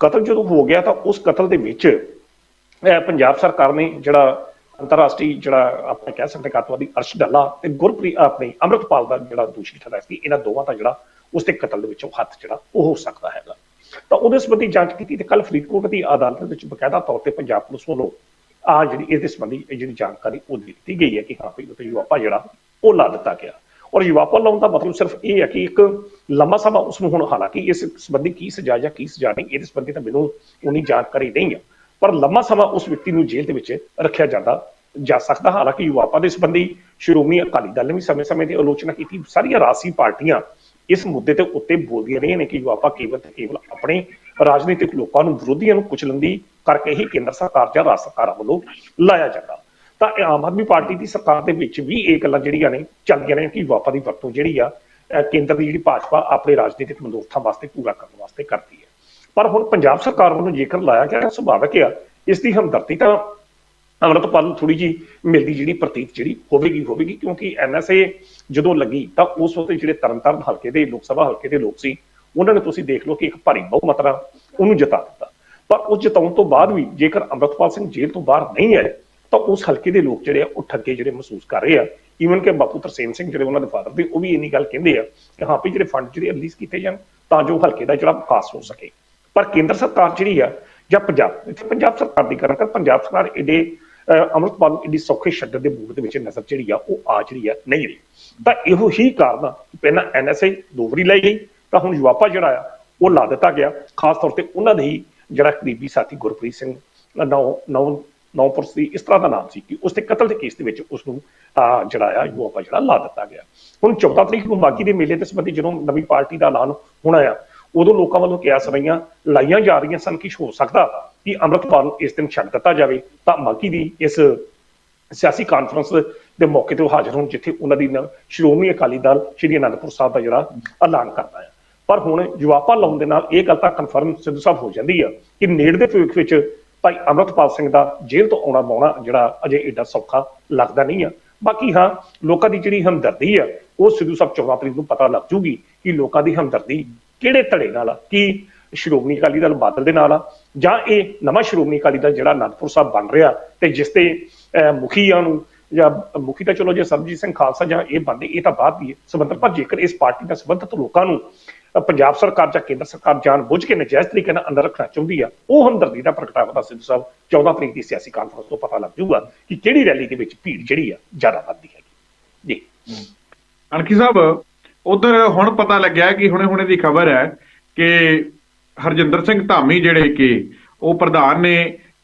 ਕਤਲ ਜਦੋਂ ਹੋ ਗਿਆ ਤਾਂ ਉਸ ਕਤਲ ਦੇ ਵਿੱਚ ਅਹ, ਪੰਜਾਬ ਸਰਕਾਰ ਨੇ ਜਿਹੜਾ ਅੰਤਰਰਾਸ਼ਟਰੀ ਜਿਹੜਾ ਆਪਾਂ ਕਹਿ ਸਕਦੇ ਕਾਤਵਾਦੀ ਅਰਸ਼ ਡੱਲਾ ਤੇ ਗੁਰਪ੍ਰੀਤ ਆਪਣੀ ਅੰਮ੍ਰਿਤਪਾਲ ਦਾ ਜਿਹੜਾ ਦੋਸ਼ੀ ਠਹਿਰਾਇਆ ਸੀ, ਇਹਨਾਂ ਦੋਵਾਂ ਦਾ ਜਿਹੜਾ ਉਸ ਦੇ ਕਤਲ ਦੇ ਵਿੱਚੋਂ ਹੱਥ ਜਿਹੜਾ ਉਹ ਹੋ ਸਕਦਾ ਹੈਗਾ। ਤਾਂ ਉਹਦੇ ਸੰਬੰਧੀ ਜਾਂਚ ਕੀਤੀ ਤੇ ਕੱਲ ਫਰੀਦਕੋਟ ਦੀ ਅਦਾਲਤ ਵਿੱਚ ਬਕਾਇਦਾ ਤੌਰ ਤੇ ਪੰਜਾਬ ਪੁਲਿਸ ਵੱਲੋਂ ਆ ਜਿਹੜੀ ਇਹਦੇ ਸੰਬੰਧੀ ਇਹ ਜਿਹੜੀ ਜਾਣਕਾਰੀ ਉਹ ਦੇ ਦਿੱਤੀ ਗਈ ਹੈ ਕਿ ਹਾਂ ਵੀ ਉੱਤੇ ਯੁਵਾਪਾ ਜਿਹੜਾ ਉਹ ਲਾ ਦਿੱਤਾ ਗਿਆ। ਔਰ ਯੁਵਾਪਾ ਲਾਉਣ ਦਾ ਮਤਲਬ ਸਿਰਫ ਇਹ ਹੈ ਕਿ ਇੱਕ ਲੰਮਾ ਸਮਾਂ ਉਸ ਨੂੰ ਹੁਣ ਹਾਲਾਂਕਿ ਇਸ ਸੰਬੰਧੀ ਕੀ ਸਜ਼ਾ ਜਾਂ ਕੀ ਸਜ਼ਾ ਨਹੀਂ, ਇਹਦੇ ਸੰਬੰਧੀ ਤਾਂ ਮੈਨੂੰ ਉਨੀ ਜਾਣਕਾਰੀ ਨਹੀਂ ਹੈ। ਪਰ ਲੰਮਾ ਸਮਾਂ ਉਸ ਵਿਅਕਤੀ ਨੂੰ ਜੇਲ੍ਹ ਦੇ ਵਿੱਚ ਰੱਖਿਆ ਜਾਂਦਾ ਜਾ ਸਕਦਾ, ਹਾਲਾਂਕਿ ਯੁਵਾਪਾ ਦੇ ਸੰਬੰਧੀ ਸ਼੍ਰੋਮਣੀ ਅਕਾਲੀ ਦਲ ਨੇ ਵੀ ਸਮੇਂ-ਸਮੇਂ ਤੇ ਆਲੋਚਨਾ ਕੀਤੀ, ਸਾਰੀਆਂ ਰਾਸੀ ਪਾਰਟੀਆਂ ਇਸ ਮੁੱਦੇ ਤੇ ਉੱਤੇ ਬੋਲਦੀਆਂ ਰਹੀਆਂ ਨੇ ਕਿ ਯੁਵਾਪਾ ਕੇਵਲ ਤੇ ਕੇਵਲ ਆਪਣੇ ਰਾਜਨੀਤਿਕ ਲੋਕਾਂ ਨੂੰ, ਵਿਰੋਧੀਆਂ ਨੂੰ ਕੁਚਲਣ ਦੀ ਕਰਕੇ ਹੀ ਕੇਂਦਰ ਸਰਕਾਰ ਜਾਂ ਰਾਜ ਸਰਕਾਰਾਂ ਵੱਲੋਂ ਲਾਇਆ ਜਾਂਦਾ। ਤਾਂ ਆਮ ਆਦਮੀ ਪਾਰਟੀ ਦੀ ਸਰਕਾਰ ਦੇ ਵਿੱਚ ਵੀ ਇਹ ਗੱਲਾਂ ਜਿਹੜੀਆਂ ਨੇ ਚੱਲਦੀਆਂ ਨੇ ਕਿ ਯੁਵਾਪਾ ਦੀ ਵਰਤੋਂ ਜਿਹੜੀ ਆ ਕੇਂਦਰ ਦੀ ਜਿਹੜੀ ਭਾਜਪਾ ਆਪਣੇ ਰਾਜਨੀਤਿਕ ਮਨੋਰਥਾਂ ਵਾਸਤੇ, ਪੂਰਾ ਕਰਨ ਵਾਸਤੇ ਕਰਦੀ ਪਰ ਹੁਣ ਪੰਜਾਬ ਸਰਕਾਰ ਵੱਲੋਂ ਜੇਕਰ ਲਾਇਆ ਗਿਆ ਤਾਂ ਸੁਭਾਵਕ ਆ। ਇਸ ਦੀ ਹਮਦਰਦੀ ਤਾਂ ਅੰਮ੍ਰਿਤਪਾਲ ਨੂੰ ਥੋੜੀ ਜੀ ਮਿਲਦੀ ਜਿਹੜੀ ਪ੍ਰਤੀਤ ਜਿਹੜੀ ਹੋਵੇਗੀ ਹੋਵੇਗੀ, ਕਿਉਂਕਿ ਐਨਐਸਏ ਜਦੋਂ ਲੱਗੀ ਤਾਂ ਉਸ ਵਕਤ ਜਿਹੜੇ ਤਰਨਤਾਰਨ ਹਲਕੇ ਦੇ ਲੋਕ ਸਭਾ ਹਲਕੇ ਦੇ ਲੋਕ ਸੀ, ਉਹਨਾਂ ਨੇ ਤੁਸੀਂ ਦੇਖ ਲਓ ਕਿ ਇੱਕ ਭਾਰੀ ਬਹੁਮਤ ਨਾਲ ਉਹਨੂੰ ਜਿਤਾ ਦਿੱਤਾ। ਪਰ ਉਹ ਜਿਤਾਉਣ ਤੋਂ ਬਾਅਦ ਵੀ ਜੇਕਰ ਅੰਮ੍ਰਿਤਪਾਲ ਸਿੰਘ ਜੇਲ੍ਹ ਤੋਂ ਬਾਹਰ ਨਹੀਂ ਆਏ, ਤਾਂ ਉਸ ਹਲਕੇ ਦੇ ਲੋਕ ਜਿਹੜੇ ਆ, ਉਹ ਠੱਗੇ ਜਿਹੜੇ ਮਹਿਸੂਸ ਕਰ ਰਹੇ ਆ। ਈਵਨ ਕਿ ਬਾਪੂ ਤਰਸੇਮ ਸਿੰਘ ਜਿਹੜੇ ਉਹਨਾਂ ਦੇ ਫਾਦਰ ਦੇ, ਉਹ ਵੀ ਇੰਨੀ ਗੱਲ ਕਹਿੰਦੇ ਆ ਕਿ ਹਾਂ ਵੀ ਜਿਹੜੇ ਫੰਡ ਜਿਹੜੇ ਰਿਲੀਜ਼ ਕੀਤੇ ਜਾਣ, ਤਾਂ ਜੋ ਹਲਕੇ ਦਾ ਜਿਹੜਾ ਵਿਕਾਸ ਹੋ ਸਕੇ। ਪਰ ਕੇਂਦਰ ਸਰਕਾਰ ਜਿਹੜੀ ਆ ਜਾਂ ਪੰਜਾਬ ਇੱਥੇ ਪੰਜਾਬ ਸਰਕਾਰ ਦੀ ਗੱਲ ਕਰ ਪੰਜਾਬ ਸਰਕਾਰ ਏਡੇ ਅਹ, ਅੰਮ੍ਰਿਤਪਾਲ ਨੂੰ ਏਡੀ ਸੌਖੇ ਛੱਡਣ ਦੇ ਮੂਡ ਦੇ ਵਿੱਚ ਨਜ਼ਰ ਜਿਹੜੀ ਆ ਉਹ ਆ ਜਿਹੜੀ ਆ ਨਹੀਂ ਰਹੀ। ਤਾਂ ਇਹੋ ਹੀ ਕਾਰਨ ਆ ਕਿ ਪਹਿਲਾਂ ਐਨਐਸਏ ਦੋ ਵਾਰੀ ਲਈ ਗਈ ਤਾਂ ਹੁਣ ਯੁਵਾਪਾ ਜਿਹੜਾ ਆ ਉਹ ਲਾ ਦਿੱਤਾ ਗਿਆ। ਖਾਸ ਤੌਰ ਤੇ ਉਹਨਾਂ ਦੇ ਹੀ ਜਿਹੜਾ ਕਰੀਬੀ ਸਾਥੀ ਗੁਰਪ੍ਰੀਤ ਸਿੰਘ ਨੌ ਨੌ ਨੌਪੁਰ ਸੀ ਇਸ ਤਰ੍ਹਾਂ ਦਾ ਨਾਮ ਸੀ ਕਿ ਉਸ ਦੇ ਕਤਲ ਦੇ ਕੇਸ ਦੇ ਵਿੱਚ ਉਸ ਨੂੰ ਅਹ, ਜਿਹੜਾ ਆ ਯੁਵਾਪਾ ਜਿਹੜਾ ਲਾ ਦਿੱਤਾ ਗਿਆ। ਹੁਣ 14 ਤਰੀਕ ਨੂੰ ਮਾਗੀ ਦੇ ਮੇਲੇ ਦੇ ਸੰਬੰਧੀ ਜਦੋਂ ਨਵੀਂ ਪਾਰਟੀ ਦਾ ਐਲਾਨ ਹੋਣਾ ਆ ਉਦੋਂ ਲੋਕਾਂ ਵੱਲੋਂ ਕਿਆਸ ਰਹੀਆਂ ਲਾਈਆਂ ਜਾ ਰਹੀਆਂ ਸਨ ਕਿ ਹੋ ਸਕਦਾ ਕਿ ਅੰਮ੍ਰਿਤਪਾਲ ਨੂੰ ਇਸ ਦਿਨ ਛੱਡ ਦਿੱਤਾ ਜਾਵੇ। ਤਾਂ ਮਾਗੀ ਦੀ ਇਸ ਸਿਆਸੀ ਕਾਨਫਰੰਸ ਦੇ ਮੌਕੇ ਤੇ ਉਹ ਹਾਜ਼ਰ ਹੋਣ, ਜਿੱਥੇ ਉਹਨਾਂ ਦੀ ਸ਼੍ਰੋਮਣੀ ਅਕਾਲੀ ਦਲ ਸ਼੍ਰੀ ਅਨੰਦਪੁਰ ਸਾਹਿਬ ਦਾ ਜਿਹੜਾ ਐਲਾਨ ਕਰਦਾ ਹੈ। ਪਰ ਹੁਣ ਜਵਾਬਾ ਲਾਉਣ ਦੇ ਨਾਲ ਇਹ ਗੱਲ ਤਾਂ ਕਨਫਰਮ ਸਿੱਧੂ ਸਾਹਿਬ ਹੋ ਜਾਂਦੀ ਆ ਕਿ ਨੇੜਲੇ ਭਵਿੱਖ ਵਿੱਚ ਭਾਈ ਅੰਮ੍ਰਿਤਪਾਲ ਸਿੰਘ ਦਾ ਜੇਲ੍ਹ ਤੋਂ ਆਉਣਾ ਪਾਉਣਾ ਜਿਹੜਾ ਅਜੇ ਏਡਾ ਸੌਖਾ ਲੱਗਦਾ ਨਹੀਂ ਆ। ਬਾਕੀ ਹਾਂ, ਲੋਕਾਂ ਦੀ ਜਿਹੜੀ ਹਮਦਰਦੀ ਆ, ਉਹ ਸਿੱਧੂ ਸਾਹਿਬ 14 ਤਰੀਕ ਨੂੰ ਪਤਾ ਲੱਗ ਜੂਗੀ ਕਿ ਲੋਕਾਂ ਦੀ ਹਮਦਰਦੀ ਕਿਹੜੇ ਧੜੇ ਨਾਲ ਆ? ਕੀ ਸ਼੍ਰੋਮਣੀ ਅਕਾਲੀ ਦਲ ਬਾਦਲ ਦੇ ਨਾਲ ਆ? ਜਾਂ ਇਹ ਨਵਾਂ ਸ਼੍ਰੋਮਣੀ ਅਕਾਲੀ ਦਲ ਜਿਹੜਾ ਅਨੰਦਪੁਰ ਸਾਹਿਬ ਬਣ ਰਿਹਾ ਤੇ ਜਿਸ ਤੇ ਮੁਖੀਆਂ ਨੂੰ ਜਾਂ ਮੁਖੀ ਤਾਂ ਚਲੋ ਜੇ ਸਰਬਜੀਤ ਸਿੰਘ ਖਾਲਸਾ ਜਾਂ ਇਹ ਬੰਦੇ ਇਹ ਤਾਂ ਬਾਅਦ ਦੀ ਹੈ। ਸਬੰਧਤ ਪਰ ਜੇਕਰ ਇਸ ਪਾਰਟੀ ਨਾਲ ਸੰਬੰਧਿਤ ਲੋਕਾਂ ਨੂੰ ਪੰਜਾਬ ਸਰਕਾਰ ਜਾਂ ਕੇਂਦਰ ਸਰਕਾਰ ਜਾਣ ਬੁੱਝ ਕੇ ਨਜਾਇਜ਼ ਤਰੀਕੇ ਨਾਲ ਅੰਦਰ ਰੱਖਣਾ ਚਾਹੁੰਦੀ ਆ, ਉਹ ਹਮਦਰਦੀ ਦਾ ਪ੍ਰਗਟਾਵਾ ਤਾਂ ਸਿੱਧੂ ਸਾਹਿਬ 14 ਤਰੀਕ ਦੀ ਸਿਆਸੀ ਕਾਨਫਰੰਸ ਤੋਂ ਪਤਾ ਲੱਗ ਜਾਊਗਾ ਕਿ ਕਿਹੜੀ ਰੈਲੀ ਦੇ ਵਿੱਚ ਭੀੜ ਜਿਹੜੀ ਆ ਜ਼ਿਆਦਾ ਵੱਧਦੀ ਹੈਗੀ। ਜੀ। ਅਣਖੀ ਸਾਹਿਬ ਉਧਰ ਹੁਣ ਪਤਾ ਲੱਗਿਆ ਕਿ ਹੁਣੇ-ਹੁਣੇ ਦੀ ਖਬਰ ਹੈ ਕਿ ਹਰਜਿੰਦਰ ਸਿੰਘ ਧਾਮੀ ਜਿਹੜੇ ਕਿ ਉਹ ਪ੍ਰਧਾਨ ਨੇ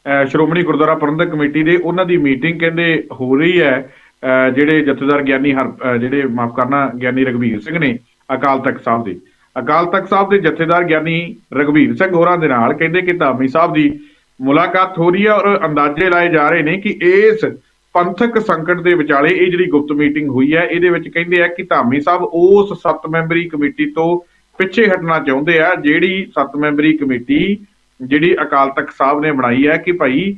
ਅਹ, ਸ਼੍ਰੋਮਣੀ ਗੁਰਦੁਆਰਾ ਪ੍ਰਬੰਧਕ ਕਮੇਟੀ ਦੇ ਉਹਨਾਂ ਦੀ ਮੀਟਿੰਗ ਕਹਿੰਦੇ ਹੋ ਰਹੀ ਹੈ ਅਹ, ਜਿਹੜੇ ਜਥੇਦਾਰ ਗਿਆਨੀ ਹਰ ਜਿਹੜੇ ਮਾਫ ਕਰਨਾ ਗਿਆਨੀ ਰਗਵੀਰ ਸਿੰਘ ਨੇ ਅਕਾਲ ਤਖਤ ਸਾਹਿਬ ਦੇ। ਅਕਾਲ ਤਖਤ ਸਾਹਿਬ ਦੇ ਜਥੇਦਾਰ ਗਿਆਨੀ ਰਗਵੀਰ ਸਿੰਘ ਹੋਰਾਂ ਦੇ ਨਾਲ ਕਹਿੰਦੇ ਕਿ ਧਾਮੀ ਸਾਹਿਬ ਦੀ ਮੁਲਾਕਾਤ ਹੋ ਰਹੀ ਹੈ ਔਰ ਅੰਦਾਜ਼ੇ ਲਾਏ ਜਾ ਰਹੇ ਨੇ ਕਿ ਇਸ ਪੰਥਕ ਸੰਕਟ ਦੇ ਵਿਚਾਲੇ ਇਹ ਜਿਹੜੀ ਗੁਪਤ ਮੀਟਿੰਗ ਹੋਈ ਹੈ, ਇਹਦੇ ਵਿੱਚ ਕਹਿੰਦੇ ਆ ਕਿ ਧਾਮੀ ਸਾਹਿਬ ਉਸ ਸੱਤ ਮੈਂਬਰੀ ਕਮੇਟੀ ਤੋਂ ਪਿੱਛੇ ਹਟਣਾ ਚਾਹੁੰਦੇ ਆ, ਜਿਹੜੀ ਸੱਤ ਮੈਂਬਰੀ ਕਮੇਟੀ ਜਿਹੜੀ ਅਕਾਲ ਤਖਤ ਸਾਹਿਬ ਨੇ ਬਣਾਈ ਹੈ ਕਿ ਭਾਈ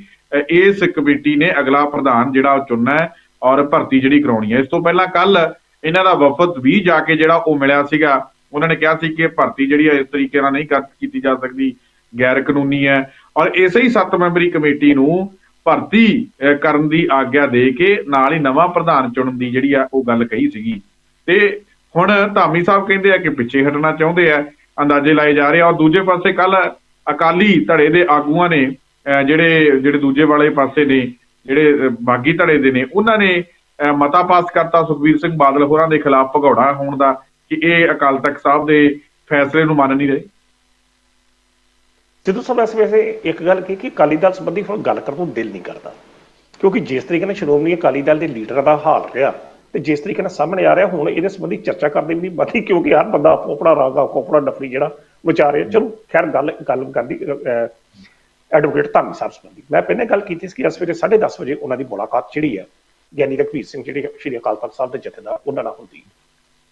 ਇਸ ਕਮੇਟੀ ਨੇ ਅਗਲਾ ਪ੍ਰਧਾਨ ਜਿਹੜਾ ਉਹ ਚੁਣਨਾ ਹੈ ਔਰ ਭਰਤੀ ਜਿਹੜੀ ਕਰਾਉਣੀ ਹੈ। ਇਸ ਤੋਂ ਪਹਿਲਾਂ ਕੱਲ ਇਹਨਾਂ ਦਾ ਵਫਦ ਵੀ ਜਾ ਕੇ ਜਿਹੜਾ ਉਹ ਮਿਲਿਆ ਸੀਗਾ। ਉਹਨਾਂ ਨੇ ਕਿਹਾ ਸੀ ਕਿ ਭਰਤੀ ਜਿਹੜੀ ਹੈ, ਇਸ ਤਰੀਕੇ ਨਾਲ ਨਹੀਂ ਕਰ ਕੀਤੀ ਜਾ ਸਕਦੀ ਗੈਰ ਕਾਨੂੰਨੀ ਹੈ। ਔਰ ਇਸੇ ਹੀ ਸੱਤ ਮੈਂਬਰੀ ਕਮੇਟੀ ਨੂੰ ਭਰਤੀ ਕਰਨ ਦੀ ਆਗਿਆ ਦੇ ਕੇ ਨਾਲ ਹੀ ਨਵਾਂ ਪ੍ਰਧਾਨ ਚੁਣਨ ਦੀ ਜਿਹੜੀ ਆ ਉਹ ਗੱਲ ਕਹੀ ਸੀਗੀ। ਤੇ ਹੁਣ ਧਾਮੀ ਸਾਹਿਬ ਕਹਿੰਦੇ ਆ ਕਿ ਪਿੱਛੇ ਹਟਣਾ ਚਾਹੁੰਦੇ ਆ ਅੰਦਾਜ਼ੇ ਲਾਏ ਜਾ ਰਹੇ ਆ। ਔਰ ਦੂਜੇ ਪਾਸੇ ਕੱਲ ਅਕਾਲੀ ਧੜੇ ਦੇ ਆਗੂਆਂ ਨੇ ਅਹ, ਜਿਹੜੇ ਜਿਹੜੇ ਦੂਜੇ ਵਾਲੇ ਪਾਸੇ ਨੇ ਜਿਹੜੇ ਬਾਗੀ ਧੜੇ ਦੇ ਨੇ ਉਹਨਾਂ ਨੇ ਅਹ, ਮਤਾ ਪਾਸ ਕਰਤਾ ਸੁਖਬੀਰ ਸਿੰਘ ਬਾਦਲ ਹੋਰਾਂ ਦੇ ਖਿਲਾਫ ਭਗੌੜਾ ਹੋਣ ਦਾ ਕਿ ਇਹ ਅਕਾਲ ਤਖਤ ਸਾਹਿਬ ਦੇ ਫੈਸਲੇ ਨੂੰ ਮੰਨ ਨਹੀਂ ਰਹੇ। ਸਿੱਧੂ ਸਾਹਿਬ ਇਸ ਵੇਲੇ ਇੱਕ ਗੱਲ ਕੀ ਕਿ ਅਕਾਲੀ ਦਲ ਸੰਬੰਧੀ ਹੁਣ ਗੱਲ ਕਰਨ ਨੂੰ ਦਿਲ ਨਹੀਂ ਕਰਦਾ। ਕਿਉਂਕਿ ਜਿਸ ਤਰੀਕੇ ਨਾਲ ਸ਼੍ਰੋਮਣੀ ਅਕਾਲੀ ਦਲ ਦੇ ਲੀਡਰ ਦਾ ਹਾਲ ਰਿਹਾ ਤੇ ਜਿਸ ਤਰੀਕੇ ਨਾਲ ਸਾਹਮਣੇ ਆ ਰਿਹਾ, ਹੁਣ ਇਹਦੇ ਸੰਬੰਧੀ ਚਰਚਾ ਕਰਦੇ ਵੀ ਨਹੀਂ ਬਾਕੀ ਕਿਉਂਕਿ ਹਰ ਬੰਦਾ ਆਪੋ ਆਪਣਾ ਰਾਗ ਆਪੋ ਆਪਣਾ ਡਫਰੀ ਜਿਹੜਾ ਵਿਚਾਰੇ ਚਲੋ, ਖੈਰ, ਗੱਲ ਗੱਲ ਕਰਦੀ ਐਡਵੋਕੇਟ ਧਾਮੀ ਸਾਹਿਬ ਸੰਬੰਧੀ। ਮੈਂ ਪਹਿਲੇ ਗੱਲ ਕੀਤੀ ਸੀ ਕਿ ਇਸ ਵੇਲੇ 10:30 ਵਜੇ ਉਹਨਾਂ ਦੀ ਮੁਲਾਕਾਤ ਜਿਹੜੀ ਹੈ ਗਿਆਨੀ ਰਘਵੀਰ ਸਿੰਘ, ਜਿਹੜੇ ਸ਼੍ਰੀ ਅਕਾਲ ਤਖਤ ਸਾਹਿਬ ਦੇ ਜਥੇਦਾਰ, ਉਹਨਾਂ ਨਾਲ ਹੁੰਦੀ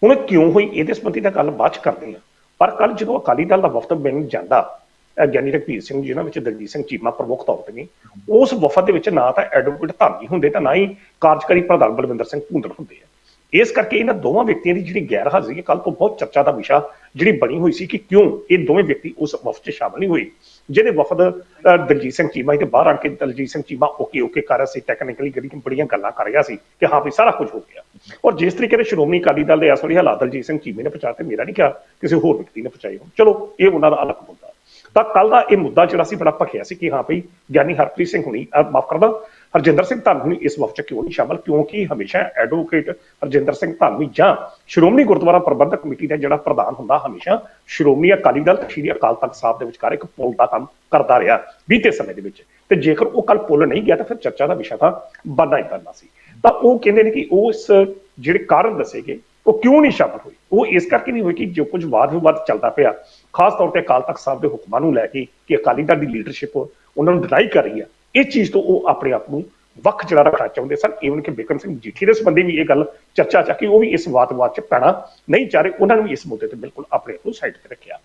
ਹੁਣ ਕਿਉਂ ਹੋਈ? ਇਹਦੇ ਸੰਬੰਧੀ ਤਾਂ ਗੱਲ ਬਾਅਦ ਚ ਕਰਦੇ ਹਾਂ। ਪਰ ਕੱਲ ਜਦੋਂ ਅਕਾਲੀ ਦਲ ਦਾ ਵਫਦ ਮਿਲਣ ਜਾਂਦਾ ਗਿਆਨੀ ਰਘਬੀਰ ਸਿੰਘ ਜੀ ਜਿਨ੍ਹਾਂ ਵਿੱਚ ਦਲਜੀਤ ਸਿੰਘ ਚੀਮਾ ਪ੍ਰਮੁੱਖ ਤੌਰ ਤੇ ਨੇ। ਉਸ ਵਫਦ ਦੇ ਵਿੱਚ ਨਾ ਤਾਂ ਐਡਵੋਕੇਟ ਧਾਮੀ ਹੁੰਦੇ ਤਾਂ ਨਾ ਹੀ ਕਾਰਜਕਾਰੀ ਪ੍ਰਧਾਨ ਬਲਵਿੰਦਰ ਸਿੰਘ ਭੁੰਦੜ ਹੁੰਦੇ ਆ। ਇਸ ਕਰਕੇ ਇਹਨਾਂ ਦੋਵਾਂ ਵਿਅਕਤੀਆਂ ਦੀ ਜਿਹੜੀ ਗੈਰ ਹਾਜ਼ਰੀ ਕੱਲ ਤੋਂ ਬਹੁਤ ਚਰਚਾ ਦਾ ਵਿਸ਼ਾ ਜਿਹੜੀ ਬਣੀ ਹੋਈ ਸੀ ਕਿ ਕਿਉਂ ਇਹ ਦੋਵੇਂ ਵਿਅਕਤੀ ਉਸ ਵਫਦ 'ਚ ਸ਼ਾਮਲ ਨਹੀਂ ਹੋਏ, ਜਿਹਦੇ ਵਫਦ ਦਲਜੀਤ ਸਿੰਘ ਚੀਮਾ ਇੱਥੇ ਬਾਹਰ ਆ ਕੇ ਦਲਜੀਤ ਸਿੰਘ ਚੀਮਾ ਓਕੇ ਓਕੇ ਕਰ ਰਿਹਾ ਸੀ ਟੈਕਨੀਕਲੀ ਜਿਹੜੀ ਬੜੀਆਂ ਗੱਲਾਂ ਕਰ ਰਿਹਾ ਸੀ ਕਿ ਹਾਂ ਵੀ ਸਾਰਾ ਕੁਝ ਹੋ ਗਿਆ। ਔਰ ਜਿਸ ਤਰੀਕੇ ਨਾਲ ਸ਼੍ਰੋਮਣੀ ਅਕਾਲੀ ਦਲ ਦੇ ਇਸ ਵੇਲੇ ਹਾਲਾਤ ਦਲਜੀਤ ਸਿੰਘ ਚੀਮੇ ਨੇ ਪਹੁੰਚਾ ਤੇ ਮੇਰਾ ਨਹੀਂ ਕਿਹਾ, ਕਿਸੇ ਹੋਰ ਵਿਅਕਤੀ ਨੇ ਪਹੁੰਚਾਏ ਹੋਣ। ਚਲੋ, ਇਹ ਉਹਨਾਂ ਦਾ ਅਲੱਗ ਮੁੱਦਾ। ਤਾਂ ਕੱਲ ਦਾ ਇਹ ਮੁੱਦਾ ਜਿਹੜਾ ਸੀ ਬੜਾ ਭਖਿਆ ਸੀ ਕਿ ਹਾਂ ਭਈ ਗਿਆਨੀ ਹਰਪ੍ਰੀਤ ਸਿੰਘ ਹੁਣੀ ਮਾਫ ਕਰਦਾ, ਹਰਜਿੰਦਰ ਸਿੰਘ ਧਾਮੀ ਹੁਣੀ ਇਸ ਵਕਤ 'ਚ ਕਿਉਂ ਨਹੀਂ ਸ਼ਾਮਲ? ਕਿਉਂਕਿ ਹਮੇਸ਼ਾ ਐਡਵੋਕੇਟ ਹਰਜਿੰਦਰ ਸਿੰਘ ਧਾਮੀ ਜਾਂ ਸ਼੍ਰੋਮਣੀ ਗੁਰਦੁਆਰਾ ਪ੍ਰਬੰਧਕ ਕਮੇਟੀ ਦਾ ਜਿਹੜਾ ਪ੍ਰਧਾਨ ਹੁੰਦਾ, ਹਮੇਸ਼ਾ ਸ਼੍ਰੋਮਣੀ ਅਕਾਲੀ ਦਲ ਤੇ ਸ਼੍ਰੀ ਅਕਾਲ ਤਖਤ ਸਾਹਿਬ ਦੇ ਵਿਚਕਾਰ ਇੱਕ ਪੁਲ ਦਾ ਕੰਮ ਕਰਦਾ ਰਿਹਾ ਬੀਤੇ ਸਮੇਂ ਦੇ ਵਿੱਚ। ਤੇ ਜੇਕਰ ਉਹ ਕੱਲ ਪੁਲ ਨਹੀਂ ਗਿਆ ਤਾਂ ਫਿਰ ਚਰਚਾ ਦਾ ਵਿਸ਼ਾ ਤਾਂ ਬਣਨਾ ਹੀ ਬਣਨਾ ਸੀ। ਤਾਂ ਉਹ ਕਹਿੰਦੇ ਨੇ ਕਿ ਉਹ ਇਸ ਜਿਹੜੇ ਕਾਰਨ ਦੱਸੇ ਗਏ, ਉਹ ਕਿਉਂ ਨਹੀਂ ਸ਼ਾਮਲ ਹੋਈ ਉਹ ਇਸ ਕਰਕੇ ਨਹੀਂ ਹੋਈ ਕਿ ਜੋ ਕੁਝ ਵਾਦ ਵਿਵਾਦ ਚੱਲਦਾ ਪਿਆ ਖਾਸ ਤੌਰ ਤੇ ਅਕਾਲ ਤਖਤ ਸਾਹਿਬ ਦੇ ਹੁਕਮਾਂ ਨੂੰ ਲੈ ਕੇ ਕਿ ਅਕਾਲੀ ਦਲ ਦੀ ਲੀਡਰਸ਼ਿਪ ਉਹਨਾਂ ਨੂੰ ਡਿਨਾਈ ਕਰ ਰਹੀ ਹੈ ਇਹ ਚੀਜ਼ ਤੋਂ ਉਹ ਆਪਣੇ ਆਪ ਨੂੰ ਵੱਖ ਜਿਹੜਾ ਰੱਖਣਾ ਚਾਹੁੰਦੇ ਸਨ। ਈਵਨ ਕਿ ਬਿਕਰਮ ਸਿੰਘ ਜੀਠੀ ਦੇ ਸੰਬੰਧੀ ਵੀ ਇਹ ਗੱਲ ਚਰਚਾ ਚ ਆ ਕਿ ਉਹ ਵੀ ਇਸ ਵਾਦ-ਵਿਵਾਦ ਚ ਪੈਣਾ ਨਹੀਂ ਚਾਹ ਰਹੇ, ਉਹਨਾਂ ਨੂੰ ਵੀ ਇਸ ਮੁੱਦੇ ਤੇ ਬਿਲਕੁਲ ਆਪਣੇ ਆਪ ਨੂੰ ਸਾਈਡ ਤੇ ਰੱਖਿਆ।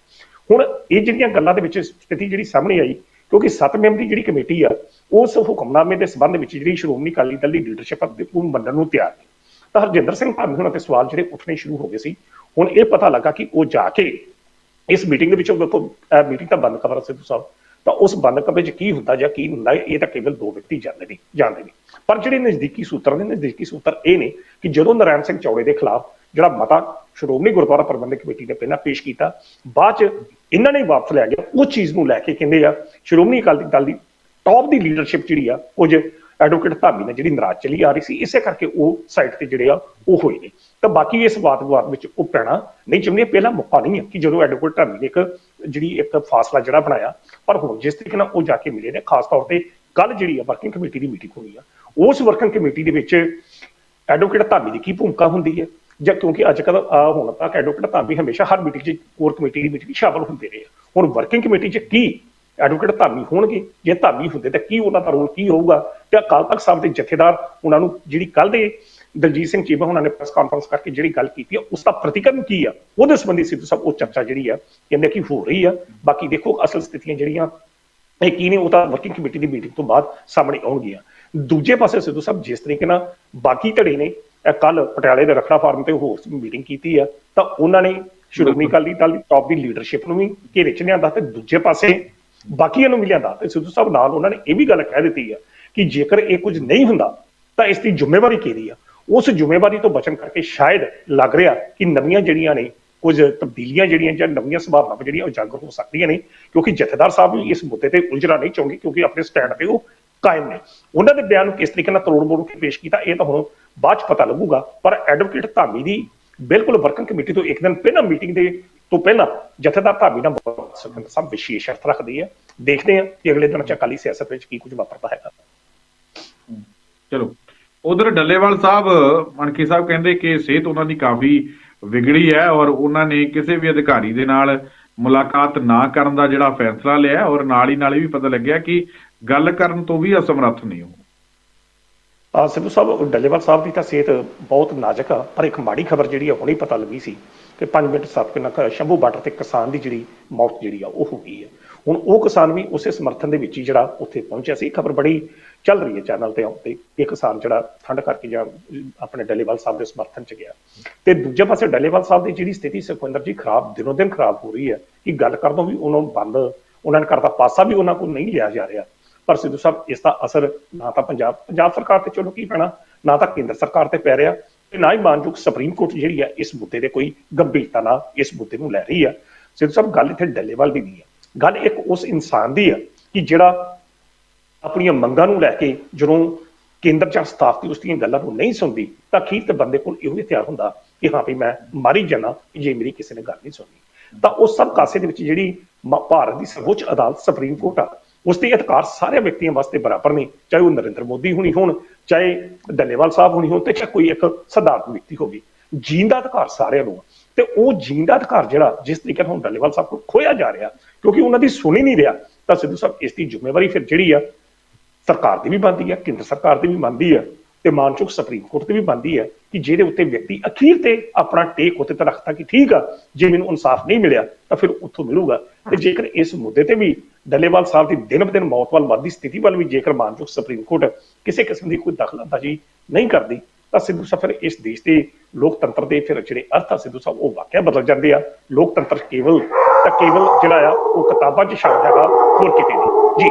ਹੁਣ ਇਹ ਜਿਹੜੀਆਂ ਗੱਲਾਂ ਦੇ ਵਿੱਚ ਸਥਿਤੀ ਜਿਹੜੀ ਸਾਹਮਣੇ ਆਈ, ਕਿਉਂਕਿ ਸੱਤ ਮੈਂਬਰੀ ਜਿਹੜੀ ਕਮੇਟੀ ਆ, ਉਸ ਹੁਕਮਨਾਮੇ ਦੇ ਸੰਬੰਧ ਵਿੱਚ ਜਿਹੜੀ ਸ਼੍ਰੋਮਣੀ ਅਕਾਲੀ ਦਲ ਦੀ ਲੀਡਰਸ਼ਿਪ ਉਹ ਮੰਨਣ ਨੂੰ ਤਿਆਰ ਨਹੀਂ ਤਾਂ ਹਰਜਿੰਦਰ ਸਿੰਘ ਧਾਮੀ ਉਹਨਾਂ ਤੇ ਸਵਾਲ ਜਿਹੜੇ ਉੱਠਣੇ ਸ਼ੁਰੂ ਹੋ ਗਏ ਸੀ, ਹੁਣ ਇਹ ਪਤਾ ਲੱਗਾ ਕਿ ਉਹ ਜਾ ਕੇ ਇਸ ਮੀਟਿੰਗ ਦੇ ਵਿੱਚੋਂ ਦੇਖੋ ਮੀਟਿੰਗ ਤਾਂ ਬੰਦ ਕਮਰਾ ਸਿੱਧੂ ਸਾਹਿਬ ਤਾਂ ਉਸ ਬੰਦ ਕਮਰੇ 'ਚ ਕੀ ਹੁੰਦਾ ਜਾਂ ਕੀ ਹੁੰਦਾ, ਇਹ ਤਾਂ ਕੇਵਲ ਦੋ ਵਿਅਕਤੀ ਜਾਣਦੇ ਨੇ ਜਾਣਦੇ ਨੇ। ਪਰ ਜਿਹੜੇ ਨਜ਼ਦੀਕੀ ਸੂਤਰ ਨੇ, ਨਜ਼ਦੀਕੀ ਸੂਤਰ ਇਹ ਨੇ ਕਿ ਜਦੋਂ ਨਰਾਇਣ ਸਿੰਘ ਚੌੜੇ ਦੇ ਖਿਲਾਫ ਜਿਹੜਾ ਮਤਾ ਸ਼੍ਰੋਮਣੀ ਗੁਰਦੁਆਰਾ ਪ੍ਰਬੰਧਕ ਕਮੇਟੀ ਨੇ ਪਹਿਲਾਂ ਪੇਸ਼ ਕੀਤਾ, ਬਾਅਦ 'ਚ ਇਹਨਾਂ ਨੇ ਵਾਪਸ ਲਿਆ ਗਿਆ ਉਹ ਚੀਜ਼ ਨੂੰ ਲੈ ਕੇ ਕਹਿੰਦੇ ਆ, ਸ਼੍ਰੋਮਣੀ ਅਕਾਲੀ ਦਲ ਦੀ ਟੌਪ ਦੀ ਲੀਡਰਸ਼ਿਪ ਜਿਹੜੀ ਆ, ਕੁਝ ਐਡਵੋਕੇਟ ਧਾਮੀ ਨੇ ਜਿਹੜੀ ਨਾਰਾਜ਼ ਚਲੀ ਆ ਰਹੀ ਸੀ, ਇਸੇ ਕਰਕੇ ਉਹ ਸਾਈਡ ਤੇ ਜਿਹੜੇ ਆ, ਉਹ ਹੋਏ ਨੇ। ਤਾਂ ਬਾਕੀ ਇਸ ਵਾਦ ਵਿਵਾਦ ਵਿੱਚ ਉਹ ਪੈਣਾ ਨਹੀਂ ਚਾਹੁੰਦੇ, ਪਹਿਲਾਂ ਮੌਕਾ ਨਹੀਂ ਹੈ ਕਿ ਜਦੋਂ ਐਡਵੋਕੇਟ ਧਾਮੀ ਨੇ ਇੱਕ ਜਿਹੜੀ ਇੱਕ ਫਾਸਲਾ ਜਿਹੜਾ ਬਣਾਇਆ, ਪਰ ਹੁਣ ਜਿਸ ਤਰੀਕੇ ਨਾਲ ਉਹ ਜਾ ਕੇ ਮਿਲੇ ਨੇ, ਖਾਸ ਤੌਰ ਤੇ ਕੱਲ ਜਿਹੜੀ ਆ ਵਰਕਿੰਗ ਕਮੇਟੀ ਦੀ ਮੀਟਿੰਗ ਹੋਣੀ ਆ, ਉਸ ਵਰਕਿੰਗ ਕਮੇਟੀ ਦੇ ਵਿੱਚ ਐਡਵੋਕੇਟ ਧਾਮੀ ਦੀ ਕੀ ਭੂਮਿਕਾ ਹੁੰਦੀ ਹੈ? ਜਾਂ ਕਿਉਂਕਿ ਅੱਜ ਕੱਲ ਹੁਣ ਤੱਕ ਐਡਵੋਕੇਟ ਧਾਮੀ ਹਮੇਸ਼ਾ ਹਰ ਮੀਟਿੰਗ 'ਚ ਕੋਰ ਕਮੇਟੀ ਦੀ ਮੀਟਿੰਗ ਸ਼ਾਮਲ ਹੁੰਦੇ ਰਹੇ ਆ। ਹੁਣ ਵਰਕਿੰਗ ਕਮੇਟੀ 'ਚ ਕੀ ਐਡਵੋਕੇਟ ਧਾਮੀ ਹੋਣਗੇ ਜੇ ਧਾਮੀ ਹੁੰਦੇ ਤਾਂ ਕੀ ਉਹਨਾਂ ਦਾ ਰੋਲ ਕੀ ਹੋਊਗਾ? ਤੇ ਅਕਾਲ ਤਖਤ ਸਾਹਿਬ ਦੇ ਜਥੇਦਾਰ ਉਹਨਾਂ ਨੂੰ ਜਿਹੜੀ ਕੱਲ ਦੇ ਦਲਜੀਤ ਸਿੰਘ ਚੀਮਾ ਉਹਨਾਂ ਨੇ ਪ੍ਰੈਸ ਕਾਨਫਰੰਸ ਕਰਕੇ ਜਿਹੜੀ ਗੱਲ ਕੀਤੀ ਆ ਉਸ ਦਾ ਪ੍ਰਤੀਕਰਮ ਕੀ ਆ? ਉਹਦੇ ਸੰਬੰਧੀ ਸਿੱਧੂ ਸਾਹਿਬ ਉਹ ਚਰਚਾ ਜਿਹੜੀ ਆ ਕਹਿੰਦੇ ਕਿ ਹੋ ਰਹੀ ਆ। ਬਾਕੀ ਦੇਖੋ ਅਸਲ ਸਥਿਤੀਆਂ ਜਿਹੜੀਆਂ ਇਹ ਕੀ ਨੇ ਉਹ ਤਾਂ ਵਰਕਿੰਗ ਕਮੇਟੀ ਦੀ ਮੀਟਿੰਗ ਤੋਂ ਬਾਅਦ ਸਾਹਮਣੇ ਆਉਣਗੀਆਂ। ਦੂਜੇ ਪਾਸੇ ਸਿੱਧੂ ਸਾਹਿਬ ਜਿਸ ਤਰੀਕੇ ਨਾਲ ਬਾਕੀ ਧੜੇ ਨੇ ਕੱਲ ਪਟਿਆਲੇ ਦੇ ਰਖੜਾ ਫਾਰਮ ਤੇ ਹੋਰ ਮੀਟਿੰਗ ਕੀਤੀ ਆ ਤਾਂ ਉਹਨਾਂ ਨੇ ਸ਼੍ਰੋਮਣੀ ਅਕਾਲੀ ਦਲ ਦੀ ਟੌਪ ਦੀ ਲੀਡਰਸ਼ਿਪ ਨੂੰ ਵੀ ਘੇਰੇ ਚ ਲਿਆਂਦਾ ਤੇ ਦੂਜੇ ਪਾਸੇ ਬਾਕੀਆਂ ਨੂੰ ਵੀ ਲਿਆਂਦਾ ਤੇ ਸਿੱਧੂ ਸਾਹਿਬ ਨਾਲ ਉਹਨਾਂ ਨੇ ਇਹ ਵੀ ਗੱਲ ਕਹਿ ਦਿੱਤੀ ਆ ਕਿ ਜੇਕਰ ਇਹ ਕੁਝ ਨਹੀਂ ਹੁੰਦਾ, ਤਾਂ ਇਸ ਦੀ ਜ਼ਿੰਮੇਵਾਰੀ ਕਿਹਦੀ ਆ? ਉਸ ਜ਼ਿੰਮੇਵਾਰੀ ਤੋਂ ਬਚਣ ਕਰਕੇ ਸ਼ਾਇਦ ਲੱਗ ਰਿਹਾ ਕਿ ਨਵੀਆਂ ਜਿਹੜੀਆਂ ਨੇ, ਕੁਝ ਤਬਦੀਲੀਆਂ ਜਿਹੜੀਆਂ ਜਾਂ ਨਵੀਆਂ ਸੰਭਾਵਨਾਵਾਂ ਜਿਹੜੀਆਂ ਉਜਾਗਰ ਹੋ ਸਕਦੀਆਂ ਨੇ, ਕਿਉਂਕਿ ਜਥੇਦਾਰ ਸਾਹਿਬ ਵੀ ਇਸ ਮੁੱਦੇ ਤੇ ਉਲਝਣਾ ਨਹੀਂ ਚਾਹੁੰਦੇ ਕਿਉਂਕਿ ਆਪਣੇ ਸਟੈਂਡ ਤੇ ਉਹ ਕਾਇਮ ਨੇ। ਉਹਨਾਂ ਦੇ ਬਿਆਨ ਨੂੰ ਕਿਸ ਤਰੀਕੇ ਨਾਲ ਤਰੋੜ ਮੋੜ ਕੇ ਪੇਸ਼ ਕੀਤਾ, ਇਹ ਤਾਂ ਹੁਣ ਬਾਅਦ ਚ ਪਤਾ ਲੱਗੂਗਾ, ਪਰ ਐਡਵੋਕੇਟ ਧਾਮੀ ਦੀ ਬਿਲਕੁਲ ਵਰਕਿੰਗ ਕਮੇਟੀ ਤੋਂ ਇੱਕ ਦਿਨ ਪਹਿਲਾਂ ਮੀਟਿੰਗ ਦੇ ਤੋਂ ਪਹਿਲਾਂ ਜਥੇਦਾਰ ਧਾਮੀ ਨਾਲ ਬਹੁਤ ਸਕੰਦ ਵਿਸ਼ੇਸ਼ ਅਰਥ ਰੱਖਦੀ ਹੈ ਦੇਖਦੇ ਹਾਂ ਕਿ ਅਗਲੇ ਦਿਨ ਚ ਅਕਾਲੀ ਸਿਆਸਤ ਵਿੱਚ ਕੀ ਕੁਝ ਵਾਪਰਦਾ ਹੈਗਾ। ਚਲੋ, ਉਧਰ ਡੱਲੇਵਾਲ ਸਾਹਿਬ ਮਨਕੀ ਸਾਹਿਬ ਕਹਿੰਦੇ ਕਿ ਸਿਹਤ ਉਹਨਾਂ ਦੀ ਕਾਫੀ ਵਿਗੜੀ ਹੈ ਔਰ ਉਹਨਾਂ ਨੇ ਕਿਸੇ ਵੀ ਅਧਿਕਾਰੀ ਦੇ ਨਾਲ ਮੁਲਾਕਾਤ ਨਾ ਕਰਨ ਦਾ ਜਿਹੜਾ ਫੈਸਲਾ ਲਿਆ ਔਰ ਨਾਲ ਹੀ ਨਾਲ ਇਹ ਵੀ ਪਤਾ ਲੱਗਿਆ ਕਿ ਗੱਲ ਕਰਨ ਤੋਂ ਵੀ ਅਸਮਰੱਥ ਨਹੀਂ ਹੋ ਆ ਸਿੱਧੂ ਸਾਹਿਬ, ਡੱਲੇਵਾਲ ਸਾਹਿਬ ਦੀ ਤਾਂ ਸਿਹਤ ਬਹੁਤ ਨਾਜ਼ੁਕ ਆ, ਪਰ ਇੱਕ ਮਾੜੀ ਖਬਰ ਜਿਹੜੀ ਆ, ਹੁਣੇ ਪਤਾ ਲੱਗੀ ਸੀ ਕਿ 5 ਮਿੰਟ ਸਾਬਕਾ ਨਾ ਸ਼ੰਭੂ ਬਾਰਡਰ ਤੇ ਕਿਸਾਨ ਦੀ ਜਿਹੜੀ ਮੌਤ ਜਿਹੜੀ ਆ, ਉਹ ਹੋ ਗਈ ਹੈ ਹੁਣ ਉਹ ਕਿਸਾਨ ਵੀ ਉਸੇ ਸਮਰਥਨ ਦੇ ਵਿੱਚ ਹੀ ਜਿਹੜਾ ਉੱਥੇ ਪਹੁੰਚਿਆ ਸੀ। ਖਬਰ ਬੜੀ ਚੱਲ ਰਹੀ ਹੈ ਚੈਨਲ ਤੇ ਉੱਤੇ ਇਹ ਕਿਸਾਨ ਜਿਹੜਾ ਠੰਡ ਕਰਕੇ ਜਾਂ ਆਪਣੇ ਡੱਲੇਵਾਲ ਸਾਹਿਬ ਦੇ ਸਮਰਥਨ ਚ ਗਿਆ। ਤੇ ਦੂਜੇ ਪਾਸੇ ਡੱਲੇਵਾਲ ਸਾਹਿਬ ਦੀ ਜਿਹੜੀ ਸਥਿਤੀ ਸੁਖਵਿੰਦਰ ਜੀ, ਖਰਾਬ ਦਿਨੋ ਦਿਨ ਖਰਾਬ ਹੋ ਰਹੀ ਹੈ। ਕਿ ਗੱਲ ਕਰਦੋਂ ਵੀ ਉਹਨਾਂ ਨੂੰ ਬੰਦ, ਉਹਨਾਂ ਨੇ ਕਰਦਾ ਪਾਸਾ ਵੀ ਉਹਨਾਂ ਕੋਲ ਨਹੀਂ ਲਿਆ ਜਾ ਰਿਹਾ। ਪਰ ਸਿੱਧੂ ਸਾਹਿਬ, ਇਸ ਦਾ ਅਸਰ ਨਾ ਤਾਂ ਪੰਜਾਬ ਪੰਜਾਬ ਸਰਕਾਰ ਤੇ ਚਲੋ ਕੀ ਪੈਣਾ? ਨਾ ਤਾਂ ਕੇਂਦਰ ਸਰਕਾਰ ਤੇ ਪੈ ਰਿਹਾ ਤੇ ਨਾ ਹੀ ਮਾਨਯੋਗ ਸੁਪਰੀਮ ਕੋਰਟ ਜਿਹੜੀ ਹੈ ਇਸ ਮੁੱਦੇ ਦੇ ਕੋਈ ਗੰਭੀਰਤਾ ਨਾਲ ਇਸ ਮੁੱਦੇ ਨੂੰ ਲੈ ਰਹੀ ਹੈ ਸਿੱਧੂ ਸਾਹਿਬ, ਗੱਲ ਇੱਥੇ ਡੱਲੇਵਾਲ ਦੀ ਨਹੀਂ ਹੈ ਗੱਲ ਇੱਕ ਉਸ ਇਨਸਾਨ ਦੀ ਹੈ ਕਿ ਜਿਹੜਾ ਆਪਣੀਆਂ ਮੰਗਾਂ ਨੂੰ ਲੈ ਕੇ ਜਦੋਂ ਕੇਂਦਰ ਜਾਂ ਸਥਾਪਤੀ ਉਸ ਦੀਆਂ ਗੱਲਾਂ ਨੂੰ ਨਹੀਂ ਸੁਣਦੀ, ਤਾਂ ਅਖੀਰ ਤੇ ਬੰਦੇ ਕੋਲ ਇਹੋ ਹੀ ਹਥਿਆਰ ਹੁੰਦਾ ਕਿ ਹਾਂ ਵੀ ਮੈਂ ਮਾਰੀ ਜਾਣਾ ਜੇ ਮੇਰੀ ਕਿਸੇ ਨੇ ਗੱਲ ਨਹੀਂ ਸੁਣਨੀ। ਤਾਂ ਉਸ ਸਭ ਕਾਸੇ ਦੇ ਵਿੱਚ ਜਿਹੜੀ ਭਾਰਤ ਦੀ ਸਰਵਉੱਚ ਅਦਾਲਤ ਸੁਪਰੀਮ ਕੋਰਟ ਆ ਉਸ ਦੇ ਅਧਿਕਾਰ ਸਾਰੇ ਵਿਅਕਤੀਆਂ ਵਾਸਤੇ ਬਰਾਬਰ ਨੇ, ਚਾਹੇ ਉਹ ਨਰਿੰਦਰ ਮੋਦੀ ਹੋਣੀ ਹੋਣ, ਚਾਹੇ ਡੱਲੇਵਾਲ ਸਾਹਿਬ ਹੋਣੀ ਹੋਣ ਤੇ ਚਾਹੇ ਕੋਈ ਇੱਕ ਸਧਾਰਨ ਵਿਅਕਤੀ ਹੋਵੇ। ਜੀਣ ਦਾ ਅਧਿਕਾਰ ਸਾਰਿਆਂ ਨੂੰ ਆ। ਤੇ ਉਹ ਜੀਣ ਦਾ ਅਧਿਕਾਰ ਜਿਹੜਾ ਜਿਸ ਤਰੀਕੇ ਨਾਲ ਹੁਣ ਡੱਲੇਵਾਲ ਸਾਹਿਬ ਕੋਲ ਖੋਇਆ ਜਾ ਰਿਹਾ, ਕਿਉਂਕਿ ਉਹਨਾਂ ਦੀ ਸੁਣੀ ਨਹੀਂ ਰਿਹਾ, ਤਾਂ ਸਿੱਧੂ ਸਾਹਿਬ ਇਸ ਦੀ ਜ਼ਿੰਮੇਵਾਰੀ ਫਿਰ ਜਿਹੜੀ ਆ ਸਰਕਾਰ ਦੀ ਵੀ ਬਣਦੀ ਹੈ ਕੇਂਦਰ ਸਰਕਾਰ ਦੀ ਵੀ ਬਣਦੀ ਆ। ਤੇ ਮਾਨਯੋਗ ਸੁਪਰੀਮ ਕੋਰਟ ਦੀ ਵੀ ਬਣਦੀ ਹੈ ਕਿ ਜਿਹਦੇ ਉੱਤੇ ਵਿਅਕਤੀ ਅਖੀਰ ਤੇ ਆਪਣਾ ਟੇਕ ਉੱਤੇ ਤੇ ਰੱਖਦਾ ਕਿ ਠੀਕ ਆ ਜੇ ਮੈਨੂੰ ਇਨਸਾਫ ਨਹੀਂ ਮਿਲਿਆ ਤਾਂ ਫਿਰ ਉੱਥੋਂ ਮਿਲੂਗਾ। ਤੇ ਜੇਕਰ ਇਸ ਮੁੱਦੇ ਤੇ ਵੀ ਡੱਲੇਵਾਲ ਸਾਹਿਬ ਦੀ ਦਿਨ ਬ ਦਿਨ ਮੌਤ ਵੱਲ ਵੱਧਦੀ ਸਥਿਤੀ ਵੱਲ ਵੀ ਜੇਕਰ ਮਾਨਯੋਗ ਸੁਪਰੀਮ ਕੋਰਟ ਕਿਸੇ ਕਿਸਮ ਦੀ ਕੋਈ ਦਖਲਅੰਦਾਜ਼ੀ ਨਹੀਂ ਕਰਦੀ ਤਾਂ ਸਿੱਧੂ ਸਾਹਿਬ ਫਿਰ ਇਸ ਦੇਸ਼ ਦੇ ਲੋਕਤੰਤਰ ਦੇ ਫਿਰ ਜਿਹੜੇ ਅਰਥ ਆ ਸਿੱਧੂ ਸਾਹਿਬ ਉਹ ਵਾਕਿਆ ਬਦਲ ਜਾਂਦੇ ਆ। ਲੋਕਤੰਤਰ ਕੇਵਲ ਤਾਂ ਕੇਵਲ ਜਿਹੜਾ ਆ ਉਹ ਕਿਤਾਬਾਂ 'ਚ ਸ਼ਬਦ ਹੈਗਾ ਹੋਰ ਕਿਤੇ ਨਹੀਂ। ਜੀ।